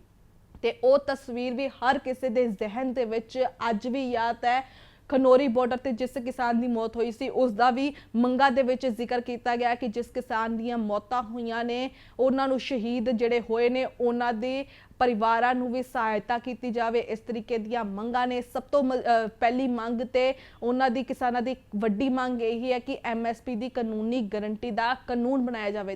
ਤੇ ਉਹ ਤਸਵੀਰ ਵੀ ਹਰ ਕਿਸੇ ਦੇ ਜ਼ਿਹਨ ਦੇ ਵਿੱਚ ਅੱਜ ਵੀ ਯਾਦ ਹੈ। ਖਨੋਰੀ ਬਾਰਡਰ ਤੇ ਜਿਸ ਕਿਸਾਨ ਦੀ ਮੌਤ ਹੋਈ ਸੀ, ਉਸ ਦਾ ਵੀ ਮੰਗਾ ਦੇ ਵਿੱਚ ਜ਼ਿਕਰ ਕੀਤਾ ਗਿਆ ਕਿ ਜਿਸ ਕਿਸਾਨ ਦੀਆਂ ਮੌਤਾਂ ਹੋਈਆਂ ਨੇ, ਉਹਨਾਂ ਨੂੰ ਸ਼ਹੀਦ ਜਿਹੜੇ ਹੋਏ ਨੇ, ਉਹਨਾਂ ਦੇ ਪਰਿਵਾਰਾਂ ਨੂੰ ਵੀ ਸਹਾਇਤਾ ਕੀਤੀ ਜਾਵੇ। ਇਸ ਤਰੀਕੇ ਦੀਆਂ ਮੰਗਾਂ ਨੇ ਸਭ ਤੋਂ ਪਹਿਲੀ ਮੰਗ ਤੇ ਉਹਨਾਂ ਦੀ ਕਿਸਾਨਾਂ ਦੀ ਵੱਡੀ ਮੰਗ ਇਹ ਹੈ ਕਿ ਐਮਐਸਪੀ ਦੀ ਕਾਨੂੰਨੀ ਗਾਰੰਟੀ ਦਾ ਕਾਨੂੰਨ ਬਣਾਇਆ ਜਾਵੇ।